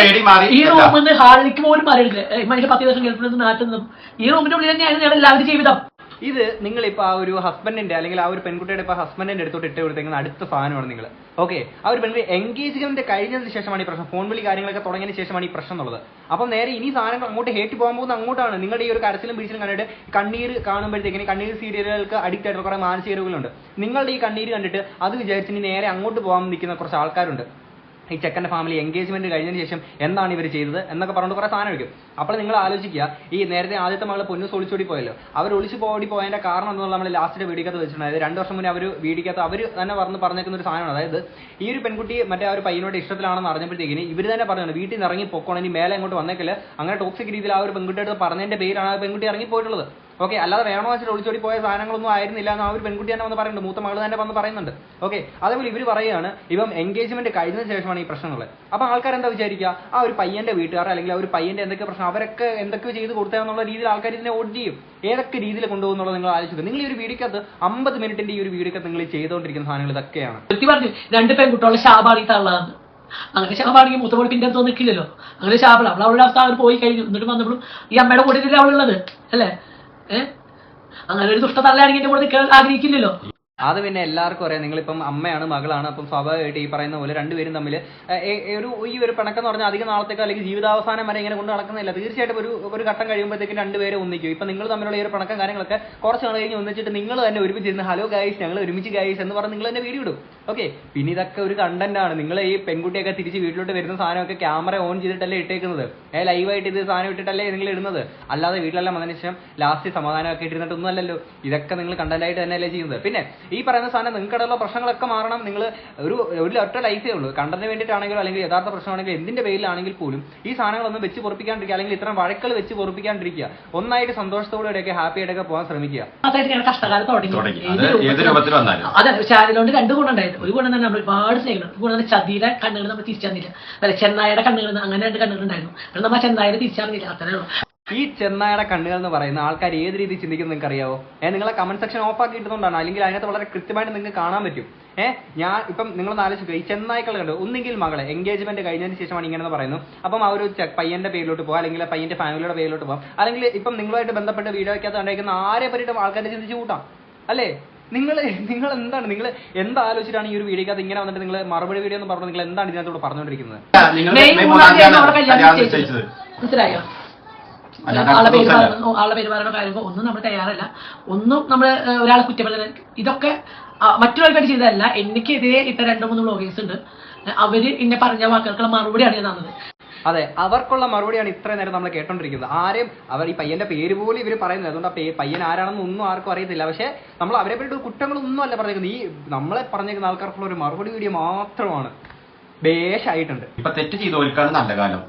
A: പേടി മാറി.
B: ഈ. റൂമിൽ നിന്ന് ഹാളിലേക്ക് പോലും മാറിയില്ല. മനുഷ്യ പത്ത് ദിവസം ഗൾഫിൽ നിന്ന് നാട്ടിൽ നിന്നും ഈ റൂമിന്റെ ഉള്ളിൽ തന്നെയാണ് എല്ലാവരും ജീവിതം.
C: ഇത് നിങ്ങൾ ഇപ്പൊ ആ ഒരു ഹസ്ബൻഡിന്റെ അല്ലെങ്കിൽ ആ ഒരു പെൺകുട്ടിയുടെ ഇപ്പൊ ഹസ്ബൻഡിന്റെ അടുത്തോട്ട് ഇട്ട് കൊടുത്തേക്കുന്ന അടുത്ത സാധനമാണ് നിങ്ങൾ ഓക്കെ ആ ഒരു പെൺകുട്ടി എൻഗേജ്മെന്റ് കഴിഞ്ഞതിന് ശേഷമാണ് ഈ പ്രശ്നം. ഫോൺ വിളി കാര്യങ്ങളൊക്കെ തുടങ്ങിയതിന് ശേഷമാണ് ഈ പ്രശ്നം എന്നുള്ളത്. അപ്പം നേരെ ഇനി സാധനങ്ങൾ അങ്ങോട്ട് ഹേറ്റ് പോകാൻ പോകുന്ന അങ്ങോട്ടാണ്. നിങ്ങളുടെ ഈ ഒരു കരച്ചിലും പിടിച്ചിലും കണ്ടിട്ട് കണ്ണീര് കാണുമ്പോഴത്തേക്കിന് കണ്ണീർ സീരിയലുകൾക്ക് അഡിക്റ്റ് ആയിട്ടുള്ള കുറെ മാനസിക രോഗങ്ങളുണ്ട് നിങ്ങളുടെ ഈ കണ്ണീര് കണ്ടിട്ട് അത് വിചാരിച്ച് ഇനി നേരെ അങ്ങോട്ട് പോകാൻ നിൽക്കുന്ന കുറച്ച് ആൾക്കാരുണ്ട്. ഈ ചെക്കന്റെ ഫാമിലി എൻഗേജ്മെന്റ് കഴിഞ്ഞതിന് ശേഷം എന്താണ് ഇവർ ചെയ്തത് എന്നൊക്കെ പറഞ്ഞിട്ട് കുറേ സാധനം വയ്ക്കും അപ്പോൾ നിങ്ങൾ ആലോചിക്കുക ഈ നേരത്തെ ആദ്യത്തെ മകൾ പൊന്നു ഒളിച്ചോടി പോയല്ലോ. അവർ ഒളിച്ചു പോടി പോയതിന്റെ കാരണം എന്നുള്ള നമ്മൾ ലാസ്റ്റ് വീടിക്കകത്ത് അതായത് രണ്ട് വർഷം മുന്നേ അവർ വീടിക്കകത്ത് അവർ തന്നെ പറഞ്ഞ് പറഞ്ഞേക്കുന്ന ഒരു സാധനമാണ്. അതായത് ഈ ഒരു പെൺകുട്ടി മറ്റേ ആ ഒരു പയ്യനോട് ഇഷ്ടത്തിലാണെന്ന് അറിഞ്ഞപ്പോഴത്തേക്കിന് ഇവർ തന്നെ പറഞ്ഞു വീട്ടിൽ നിന്ന് ഇറങ്ങി പൊക്കോണം ഇനി മേലെ അങ്ങോട്ട് വന്നേക്കൽ? അങ്ങനെ ടോക്സിക് രീതിയിൽ ആ ഒരു പെൺകുട്ടിയുടെ പറഞ്ഞതിന്റെ പേരാണ് ആ പെൺകുട്ടി ഇറങ്ങി പോയിട്ടുള്ളത് ഓക്കെ അല്ലാതെ വേണോ വെച്ചിട്ട് ഒളിച്ചോടി പോയ സാധനങ്ങളൊന്നും ആയിരുന്നില്ല എന്ന് ആ ഒരു പെൺകുട്ടി തന്നെ വന്ന് പറയുന്നുണ്ട്. മൂത്ത മകൾ തന്നെ വന്ന് പറയുന്നുണ്ട്. ഓക്കെ അതേപോലെ ഇവർ പറയുകയാണ് ഇപ്പം എൻഗേജ്മെന്റ് കഴിഞ്ഞതിന് ശേഷമാണ് ഈ പ്രശ്നങ്ങൾ അപ്പോൾ ആൾക്കാർ എന്താ വിചാരിക്കുക? ആ ഒരു പയ്യന്റെ വീട്ടുകാർ അല്ലെങ്കിൽ ആ ഒരു പയ്യന്റെ എന്തൊക്കെ പ്രശ്നം അവരൊക്കെ എന്തൊക്കെ ചെയ്ത് കൊടുത്തതെന്നുള്ള രീതിയിൽ ആൾക്കാർ ഇതിനെ ഓഡ് ചെയ്യും. ഏതൊക്കെ രീതിയിൽ കൊണ്ടുപോകുന്നുള്ളത് നിങ്ങൾ ആലോചിക്കുക. നിങ്ങൾ ഈ ഒരു വീഡിയോക്കകത്ത് അമ്പത് മിനിറ്റിന്റെ ഈ ഒരു വീഡിയോക്കകത്ത് നിങ്ങൾ ചെയ്തുകൊണ്ടിരിക്കുന്ന സാധനങ്ങൾ ഇതൊക്കെയാണ്.
B: രണ്ട് പെൺകുട്ടികളെ തള്ളാന്ന്. അങ്ങനെ ശാപാണെങ്കിൽ മൂത്തമോൾ പിന്നെ നിൽക്കില്ലല്ലോ. അങ്ങനെ ശാപല അവൾ അവളുടെ അവസ്ഥ അവർ പോയി കഴിഞ്ഞു. എന്നിട്ട് വന്നപ്പോഴും ഈ അമ്മയുടെ കൂടെ അവളുള്ളത്? അല്ലേ? ഏഹ് അങ്ങനെ ഒരു ദുഷ്ട തള്ളയാണെങ്കിൽ എന്റെ കൂടെ നിൽക്കാൻ ആഗ്രഹിക്കില്ലല്ലോ.
C: അത് പിന്നെ എല്ലാവർക്കും അറിയാം. നിങ്ങളിപ്പം അമ്മയാണ് മകളാണ് അപ്പം സ്വാഭാവികമായിട്ട് ഈ പറയുന്ന പോലെ രണ്ടുപേരും തമ്മിൽ ഒരു ഈ ഒരു പിണക്കം എന്ന് പറഞ്ഞാൽ അധിക നാളത്തേക്ക് അല്ലെങ്കിൽ ജീവിതാവസാനം വരെ ഇങ്ങനെ കൊണ്ട് നടക്കുന്നില്ല. തീർച്ചയായിട്ടും ഒരു ഒരു ഘട്ടം കഴിയുമ്പോഴത്തേക്കും രണ്ടുപേരും ഒന്നിക്കും. ഇപ്പം നിങ്ങൾ തമ്മിലുള്ള ഈ ഒരു പിണക്കം കാര്യങ്ങളൊക്കെ കുറച്ച് നാൾ കഴിഞ്ഞ് ഒന്നിച്ചിട്ട് നിങ്ങൾ തന്നെ ഒരുമിച്ചിരുന്ന് ഹലോ ഗൈസ് ഞങ്ങൾ ഒരുമിച്ച് ഗൈസ് എന്ന് പറഞ്ഞ് നിങ്ങൾ തന്നെ വീഡിയോ ഇടും. ഓക്കെ പിന്നെ ഇതൊക്കെ ഒരു കണ്ടന്റ് ആണ്. നിങ്ങൾ ഈ പെൺകുട്ടിയൊക്കെ തിരിച്ച് വീട്ടിലോട്ട് വരുന്ന സാധനമൊക്കെ ക്യാമറ ഓൺ ചെയ്തിട്ടല്ലേ ഇട്ടേക്കുന്നത്? ഏ ലൈവായിട്ട് ഇത് സാധനം ഇട്ടിട്ടല്ലേ നിങ്ങൾ ഇടുന്നത്? അല്ലാതെ വീട്ടിലെല്ലാം വന്നതിന് ശേഷം ലാസ്റ്റ് സമാധാനമൊക്കെ ഇട്ടിരുന്നിട്ടൊന്നും അല്ലല്ലോ ഇതൊക്കെ നിങ്ങൾ കണ്ടന്റായിട്ട് തന്നെയല്ലേ ചെയ്യുന്നത്. പിന്നെ ഈ പറയുന്ന സാധനം നിങ്ങൾക്കിടയിലുള്ള പ്രശ്നങ്ങളൊക്കെ മാറണം. നിങ്ങൾ ഒരു ഒരു ഒറ്റ ലൈഫേ ഉള്ളൂ. കണ്ടതിന് വേണ്ടിയിട്ടാണെങ്കിലും അല്ലെങ്കിൽ യഥാർത്ഥ പ്രശ്നമാണെങ്കിലും എന്തിന്റെ പേരിലാണെങ്കിൽ പോലും ഈ സാധനങ്ങളൊന്നും വെച്ച് പൊറപ്പിക്കാണ്ടിരിക്കുക അല്ലെങ്കിൽ ഇത്തരം വഴക്കൾ വെച്ച് പൊറപ്പിക്കാണ്ടിരിക്കുക. ഒന്നായിട്ട് സന്തോഷത്തോടെ സന്തോഷത്തോടെയൊക്കെ ഹാപ്പി ആയിട്ടൊക്കെ പോകാൻ ശ്രമിക്കുക.
B: മാത്രമായിട്ട് ഞങ്ങൾ കഷ്ടകാലം തുടങ്ങി.
A: തുടങ്ങി. അത് രൂപത്തിൽ വന്നാലും.
B: അതെ ചാനലുകൊണ്ട് രണ്ട് ഒരു ഗുണം തന്നെ നമ്മൾ ഒരുപാട് സ്നേഹിക്കണം ഒരു ഗുണം തന്നെ ചതിയുടെ കണ്ണുകൾ നമ്മൾ തിരിച്ചറിഞ്ഞില്ല. അല്ല ചെന്നായുടെ കണ്ണുകൾ അങ്ങനെ രണ്ട് കണ്ണുകൾ ഉണ്ടായിരുന്നു. അപ്പോൾ നമ്മൾ ചെന്നായുടെ തിരിച്ചറിഞ്ഞില്ല. അത്രേ ഉള്ളൂ.
C: ഈ ചെന്നായുടെ കണ്ണുകൾ എന്ന് പറയുന്ന ആൾക്കാർ ഏത് രീതിയിൽ ചിന്തിക്കുന്നത് നിങ്ങൾക്ക് അറിയാവോ ഏഹ് നിങ്ങളെ കമന്റ് സെക്ഷൻ ഓഫ് ആക്കി ഇട്ടുകൊണ്ടാണ് അല്ലെങ്കിൽ അതിനകത്ത് വളരെ കൃത്യമായിട്ട് നിങ്ങൾക്ക് കാണാൻ പറ്റും. ഏഹ് ഞാൻ ഇപ്പം നിങ്ങൾ ആലോചിക്കുക ഈ ചെന്നായ്ക്കൾ കണ്ടു? ഒന്നെങ്കിൽ മകളെ. എൻഗേജ്മെന്റ് കഴിഞ്ഞതിന് ശേഷമാണ് ഇങ്ങനെ പറയുന്നു അപ്പം ആ ഒരു പയ്യന്റെ പേരിലോട്ട് പോകാം അല്ലെങ്കിൽ ആ പയ്യന്റെ ഫാമിലിയുടെ പേരിലോട്ട് പോകാം അല്ലെങ്കിൽ ഇപ്പം നിങ്ങളുമായിട്ട് ബന്ധപ്പെട്ട് വീഡിയോയ്ക്കകത്ത് കണ്ടേക്കുന്ന ആരെ പറ്റിയിട്ടും ആൾക്കാരെ ചിന്തിച്ച് കൂട്ടാം. അല്ലേ? നിങ്ങൾ നിങ്ങൾ എന്താണ്? നിങ്ങൾ എന്താലോചിച്ചിട്ടാണ് ഈ ഒരു വീഡിയോക്കകത്ത് ഇങ്ങനെ വന്നിട്ട് നിങ്ങൾ മറുപടി വീഡിയോ എന്ന് പറഞ്ഞു നിങ്ങൾ എന്താണ് ഇതിനകത്തോട് പറഞ്ഞുകൊണ്ടിരിക്കുന്നത്
B: മനസ്സിലായോ? ആളെ
A: അടുത്ത
B: പേര്
A: ദിവസമല്ല.
B: പറഞ്ഞു ആളെ പേര് പറയണോ കാര്യമോ ഒന്നും നമ്മൾ തയ്യാറല്ല. ഒന്നും നമ്മൾ ഒരാളെ കുറ്റപ്പെടുത്താൻ ഇതൊക്കെ മറ്റൊരാൾക്കായിട്ട് ചെയ്തതല്ല. എനിക്കെതിരെ ഇത്ര രണ്ട് മൂന്ന് ബ്ലോഗേഴ്സ് ഉണ്ട്. അവർ എന്നെ പറഞ്ഞ വാക്കുകൾക്കുള്ള മറുപടിയാണ് ഞാൻ തന്നത്.
C: അതെ അവർക്കുള്ള മറുപടിയാണ് ഇത്ര നേരം നമ്മൾ കേട്ടോണ്ടിരിക്കുന്നത്. ആരെയും അവർ ഈ പയ്യന്റെ പേര് പോലും ഇവർ പറയുന്നത് അതുകൊണ്ട് ആ പയ്യൻ ആരാണെന്ന് ഒന്നും ആർക്കും അറിയത്തില്ല. പക്ഷേ നമ്മൾ അവരെ പറ്റി കുറ്റങ്ങളൊന്നും അല്ല പറഞ്ഞേക്കുന്നത്. ഈ നമ്മളെ പറഞ്ഞേക്കുന്ന ആൾക്കാർക്കുള്ള ഒരു മറുപടി വീഡിയോ മാത്രമാണ്. ബേഷായിട്ടുണ്ട്.
A: ഇപ്പൊ തെറ്റ് ചെയ്തവർക്കാണ് നല്ല കാലം.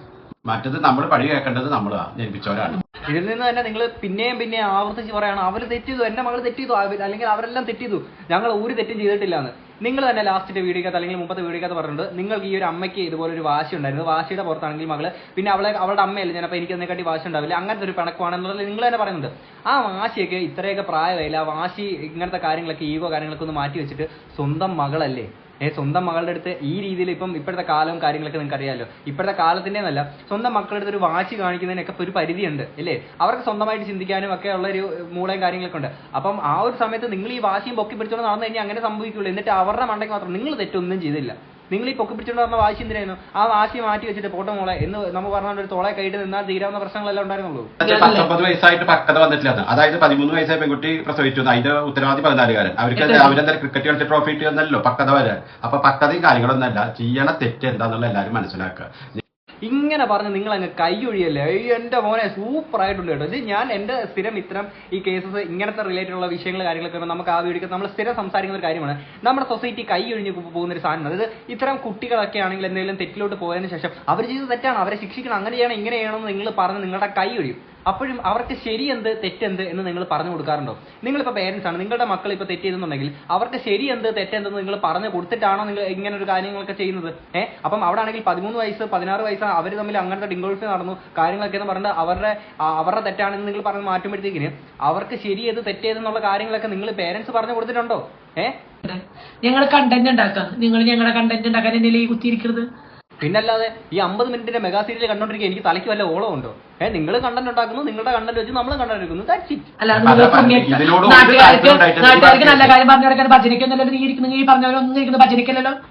A: മറ്റത് നമ്മൾ പഴി കേൾക്കേണ്ടത് നമ്മളാണ് ജനിപ്പിച്ചവരാണ്.
C: ഇതിൽ നിന്ന് തന്നെ നിങ്ങൾ പിന്നെയും പിന്നെ ആവർത്തിച്ച് പറയാണ് അവർ തെറ്റ് ചെയ്തു എന്റെ മകൾ തെറ്റ് ചെയ്തു അല്ലെങ്കിൽ അവരെല്ലാം തെറ്റ് ചെയ്തു. ഞങ്ങൾ ഒരു തെറ്റും ചെയ്തിട്ടില്ല എന്ന് നിങ്ങൾ തന്നെ ലാസ്റ്റിന്റെ വീഡിയോക്കകത്ത് അല്ലെങ്കിൽ മുമ്പത്തെ വീഡിയോക്കകത്ത് പറഞ്ഞിട്ടുണ്ട് നിങ്ങൾക്ക് ഈ ഒരു അമ്മയ്ക്ക് ഇതുപോലെ ഒരു വാശി ഉണ്ടായിരുന്നു. വാശിയുടെ പുറത്താണെങ്കിൽ മകൾ പിന്നെ അവളെ അവളുടെ അമ്മയല്ലേ ഞാൻ അപ്പോൾ എനിക്ക് അതിനെക്കാട്ടി വാശി ഉണ്ടാവില്ല. അങ്ങനത്തെ ഒരു പിണക്കമാണെന്നുള്ളത് നിങ്ങൾ തന്നെ പറയുന്നുണ്ട്. ആ വാശിയൊക്കെ ഇത്രയൊക്കെ പ്രായമായില്ല ആ വാശി ഇങ്ങനത്തെ കാര്യങ്ങളൊക്കെ ഈഗോ കാര്യങ്ങളൊക്കെ ഒന്ന് മാറ്റി വെച്ചിട്ട് സ്വന്തം മകളല്ലേ? സ്വന്തം മകളുടെ അടുത്ത് ഈ രീതിയിൽ ഇപ്പം ഇപ്പോഴത്തെ കാലവും കാര്യങ്ങളൊക്കെ നിങ്ങൾക്ക് അറിയാമല്ലോ ഇപ്പോഴത്തെ കാലത്തിന്റെ എന്നല്ല സ്വന്തം മക്കളുടെ അടുത്ത് ഒരു വാശി കാണിക്കുന്നതിനൊക്കെ ഒരു പരിധിയുണ്ട് അല്ലേ? അവർക്ക് സ്വന്തമായിട്ട് ചിന്തിക്കാനും ഒക്കെ ഉള്ള ഒരു മൂളയും കാര്യങ്ങളൊക്കെ ഉണ്ട്. അപ്പം ആ ഒരു സമയത്ത് നിങ്ങൾ ഈ വാശിയും പൊക്കി പിടിച്ചോണ്ട് നടന്നു കഴിഞ്ഞാൽ അങ്ങനെ സംഭവിക്കുള്ളൂ എന്നിട്ട് അവരുടെ മണ്ടയ്ക്ക് മാത്രം നിങ്ങൾ തെറ്റൊന്നും ചെയ്തില്ല. നിങ്ങൾ ഈ പൊക്കി പിടിച്ചോണ്ട് പറഞ്ഞ വാശി എന്തിനായിരുന്നു? ആ വാശി മാറ്റി വെച്ചിട്ട് പോട്ടെ മോളെ. എന്ന് നമ്മൾ പറഞ്ഞ ഒരു തോളെ കൈയിട്ട് നിന്നാൽ തീരാവുന്ന പ്രശ്നങ്ങളെല്ലാം ഉണ്ടായിരുന്നുള്ളൂ.
A: പത്തൊമ്പത് വയസ്സായിട്ട് പക്വത വന്നിട്ടില്ല. അതായത് പതിമൂന്ന് വയസ്സായ പെൺകുട്ടി പ്രസവിച്ചു. അതിന്റെ ഉത്തരവാദി പതിനാലുകാരൻ. അവർക്ക്? അവരെന്തായാലും ക്രിക്കറ്റ് കളിച്ച് ട്രോഫി കിട്ടിയെന്നല്ലോ പക്കത വരാൻ അപ്പൊ പക്കതയും കാര്യങ്ങളൊന്നല്ല ചെയ്യണ തെറ്റ് എന്താന്നുള്ള എല്ലാവരും മനസ്സിലാക്കുക.
C: ഇങ്ങനെ പറഞ്ഞ് നിങ്ങൾ അങ്ങ് കൈയൊഴിയല്ലേ എന്റെ മോനെ സൂപ്പർ ആയിട്ടുണ്ട് കേട്ടോ. ഞാൻ എന്റെ സ്ഥിരം ഇത്തരം ഈ കേസസ് ഇങ്ങനത്തെ റിലേറ്റഡ് ഉള്ള വിഷയങ്ങൾ കാര്യങ്ങളൊക്കെ വരുമ്പോൾ നമുക്ക് ആ വീഡിയോ നമ്മൾ സ്ഥിരം സംസാരിക്കുന്ന ഒരു കാര്യമാണ്. നമ്മുടെ സൊസൈറ്റി കൈയൊഴിഞ്ഞ് പോകുന്ന ഒരു സാധനം അതായത് ഇത്തരം കുട്ടികളൊക്കെ ആണെങ്കിൽ എന്തെങ്കിലും തെറ്റിലോട്ട് പോയതിനു ശേഷം അവർ ചെയ്ത് തെറ്റാണ് അവരെ ശിക്ഷിക്കണം അങ്ങനെ ചെയ്യണം ഇങ്ങനെ ചെയ്യണം എന്ന് നിങ്ങൾ പറഞ്ഞ് നിങ്ങളുടെ കൈ ഒഴിയും. അപ്പോഴും അവർക്ക് ശരിയെന്ത് തെറ്റെന്ത് എന്ന് നിങ്ങൾ പറഞ്ഞു കൊടുക്കാറുണ്ടോ? നിങ്ങളിപ്പോൾ പേരൻസ് ആണ് നിങ്ങളുടെ മക്കൾ ഇപ്പോൾ തെറ്റ് ചെയ്തെന്നുണ്ടെങ്കിൽ അവർക്ക് ശരിയെന്ത് തെറ്റെന്തെന്ന് നിങ്ങൾ പറഞ്ഞു കൊടുത്തിട്ടാണോ നിങ്ങൾ ഇങ്ങനെ ഒരു കാര്യങ്ങളൊക്കെ ചെയ്യുന്നത്? ഏഹ് അപ്പം അവിടെ ആണെങ്കിൽ പതിമൂന്ന് വയസ്സ് പതിനാറ് വയസ്സ് അവർ തമ്മിൽ അങ്ങനത്തെ ഡിങ്കോൾസ് നടന്നു കാര്യങ്ങളൊക്കെ എന്ന് പറഞ്ഞാൽ അവരുടെ അവരുടെ തെറ്റാണെന്ന് നിങ്ങൾ പറഞ്ഞ് മാറ്റുമ്പോഴത്തേക്കിന് അവർക്ക് ശരിയേത് തെറ്റേതെന്നുള്ള കാര്യങ്ങളൊക്കെ നിങ്ങൾ പേരൻസ് പറഞ്ഞു കൊടുത്തിട്ടുണ്ടോ? ഏഹ്
B: ഞങ്ങൾ കണ്ടന്റ് ഉണ്ടാക്കാം നിങ്ങൾ ഞങ്ങളുടെ കണ്ടന്റ് ഉണ്ടാക്കാൻ എന്നെ ഈ കുത്തിയിരിക്കുന്നത്
C: പിന്നല്ലാതെ ഈ അമ്പത് മിനിറ്റിന്റെ മെഗാ സീരിയൽ കണ്ടോണ്ടിരിക്കുക എനിക്ക് തലയ്ക്ക് വല്ല ഓളം ഉണ്ടോ? ഏഹ് നിങ്ങൾ കണ്ടന്റ് ഉണ്ടാക്കുന്നു നിങ്ങളുടെ കണ്ടന്റ് വെച്ച് നമ്മൾ കണ്ടന്റ് എടുക്കുന്നു. ദാറ്റ്സ് ഇറ്റ്
A: അല്ല
B: നാട്ടുകാർക്ക് നല്ല കാര്യം പറഞ്ഞു കൊടുക്കാൻ നീ ഈ പറഞ്ഞവരൊന്നും ഇരിക്കുന്നത്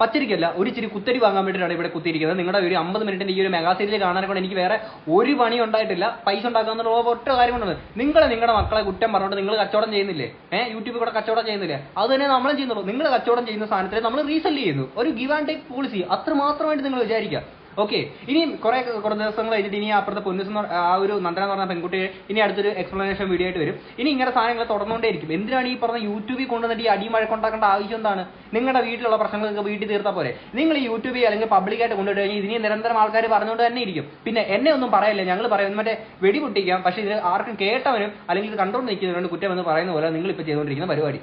C: പച്ചരിക്കല്ല ഒരു ഇച്ചിരി കുത്തരി വാങ്ങാൻ വേണ്ടിയിട്ടാണ് ഇവിടെ കുത്തിയിരിക്കുന്നത്. നിങ്ങളുടെ ഒരു അമ്പത് മിനിറ്റിന്റെ ഈ ഒരു മെഗാ സീരിയൽ കാണാനെ കൊണ്ട് എനിക്ക് വേറെ ഒരു പണി ഉണ്ടായിട്ടില്ല. പൈസ ഉണ്ടാക്കാന്നുള്ള ഒറ്റ കാര്യം കൊണ്ടാണ് നിങ്ങൾ നിങ്ങളുടെ മക്കളെ കുറ്റം പറഞ്ഞുകൊണ്ട് നിങ്ങൾ കച്ചവടം ചെയ്യുന്നില്ലേ? ഏഹ് യൂട്യൂബിൽ കൂടെ കച്ചവടം ചെയ്യുന്നില്ലേ? അത് തന്നെ നമ്മളും ചെയ്യുന്നുള്ളൂ. നിങ്ങൾ കച്ചവടം ചെയ്യുന്ന സാധനത്തിൽ നമ്മൾ റീസെൽ ചെയ്യുന്നു. ഒരു ഗിവ് ആൻഡ് ടേക്ക് പോളിസി അത്ര മാത്രമായിട്ട് നിങ്ങൾ വിചാരിക്കുക. ഓക്കെ ഇനി കുറെ കുറേ ദിവസങ്ങൾ കഴിഞ്ഞിട്ട് ഇനി അപ്പുറത്തെ പൊന്നുസ് ആ ഒരു നന്ദന എന്ന് പറഞ്ഞ പെൺകുട്ടിയെ ഇനി അടുത്തൊരു എക്സ്പ്ലനേഷൻ വീഡിയോ ആയിട്ട് വരും. ഇനി ഇങ്ങനെ സാധനങ്ങൾ തുടർന്നുകൊണ്ടേയിരിക്കും. എന്തിനാണ് ഈ പറഞ്ഞ യൂട്യൂബിൽ കൊണ്ടുവന്നിട്ട് ഈ അടിമഴക്കുണ്ടാക്കേണ്ട ആവശ്യം എന്താണ്? നിങ്ങളുടെ വീട്ടിലുള്ള പ്രശ്നങ്ങൾക്ക് വീട്ടിൽ തീർത്താൽ പോലെ നിങ്ങൾ യൂട്യൂബിൽ അല്ലെങ്കിൽ പബ്ലിക്കായിട്ട് കൊണ്ടുപോയി കഴിഞ്ഞാൽ ഇതിനെ നിരന്തരം ആൾക്കാർ പറഞ്ഞുകൊണ്ട് തന്നെ ഇരിക്കും. പിന്നെ എന്നെ ഒന്നും പറയില്ല. ഞങ്ങൾ പറയുന്നത് മറ്റേ വെടിപൊട്ടിക്കാം പക്ഷേ ഇത് ആർക്കും കേട്ടവനും അല്ലെങ്കിൽ കണ്ടുകൊണ്ട് കുറ്റം എന്ന് പറയുന്ന പോലെ നിങ്ങൾ ഇപ്പോൾ ചെയ്തുകൊണ്ടിരിക്കുന്ന പരിപാടി.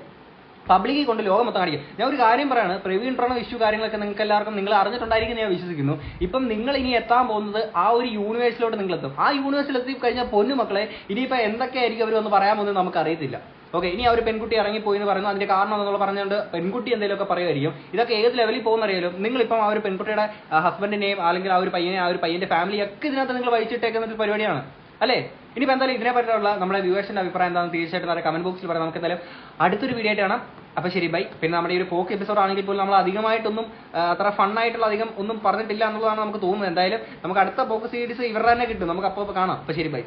C: പബ്ലിക്കിൽ കൊണ്ട് ലോകം മൊത്തം കാണിക്കും. ഞാൻ ഒരു കാര്യം പറയാണ് പ്രവീൺ പ്രണവ് ഇഷ്യൂ കാര്യങ്ങളൊക്കെ നിങ്ങൾക്ക് എല്ലാവർക്കും നിങ്ങൾ അറിഞ്ഞിട്ടുണ്ടായിരിക്കും ഞാൻ വിശ്വസിക്കുന്നു. ഇപ്പം നിങ്ങൾ ഇനി എത്താൻ പോകുന്നത് ആ ഒരു യൂണിവേഴ്സിലോട്ട് നിങ്ങൾ എത്തും ആ യൂണിവേഴ്സിൽ എത്തി കഴിഞ്ഞാൽ പൊന്നു മക്കളെ ഇനിയിപ്പോൾ എന്തൊക്കെയായിരിക്കും അവർ വന്ന് പറയാൻ പോകുന്നത് നമുക്ക് അറിയത്തില്ല. ഓക്കെ ഇനി ഒരു പെൺകുട്ടി ഇറങ്ങിപ്പോയി എന്ന് പറയുന്നു. അതിന്റെ കാരണം എന്നുള്ള പറഞ്ഞുകൊണ്ട് പെൺകുട്ടി എന്തെങ്കിലുമൊക്കെ പറയുമായിരിക്കും. ഇതൊക്കെ ഏത് ലെവലിൽ പോകുന്ന അറിയാലോ. നിങ്ങളിപ്പം ആ ഒരു പെൺകുട്ടിയുടെ ഹസ്ബൻഡിനെയും അല്ലെങ്കിൽ ആ ഒരു പയ്യനെ ആ ഒരു പയ്യന്റെ ഫാമിലി ഒക്കെ ഇതിനകത്ത് നിങ്ങൾ വഹിച്ചിട്ടേക്കുന്ന പരിപാടിയാണ്. അല്ലേ? ഇനിയിപ്പോൾ എന്തായാലും ഇതിനെ പറ്റിയുള്ള നമ്മുടെ വ്യൂവേഴ്സിന്റെ അഭിപ്രായം എന്താണെന്ന് തീർച്ചയായിട്ടും നമ്മുടെ കമന്റ് ബോക്സിൽ പറയാം. നമുക്ക് എന്തായാലും അടുത്തൊരു വീഡിയോ ആയിട്ട് കാണാം. അപ്പോൾ ശരി ബൈ പിന്നെ നമ്മുടെ ഈ ഒരു പോക്ക് എപ്പിസോഡ് ആണെങ്കിൽ പോലും നമ്മൾ അധികമായിട്ടൊന്നും അത്ര ഫണ്ണായിട്ടുള്ള അധികം ഒന്നും പറഞ്ഞിട്ടില്ല എന്നുള്ളതാണ് നമുക്ക് തോന്നുന്നത്. എന്തായാലും നമുക്ക് അടുത്ത പോക്ക് സീരീസ് ഇവരുടെ തന്നെ കിട്ടും. നമുക്ക് അപ്പോൾ കാണാം. അപ്പോൾ ശരി ബൈ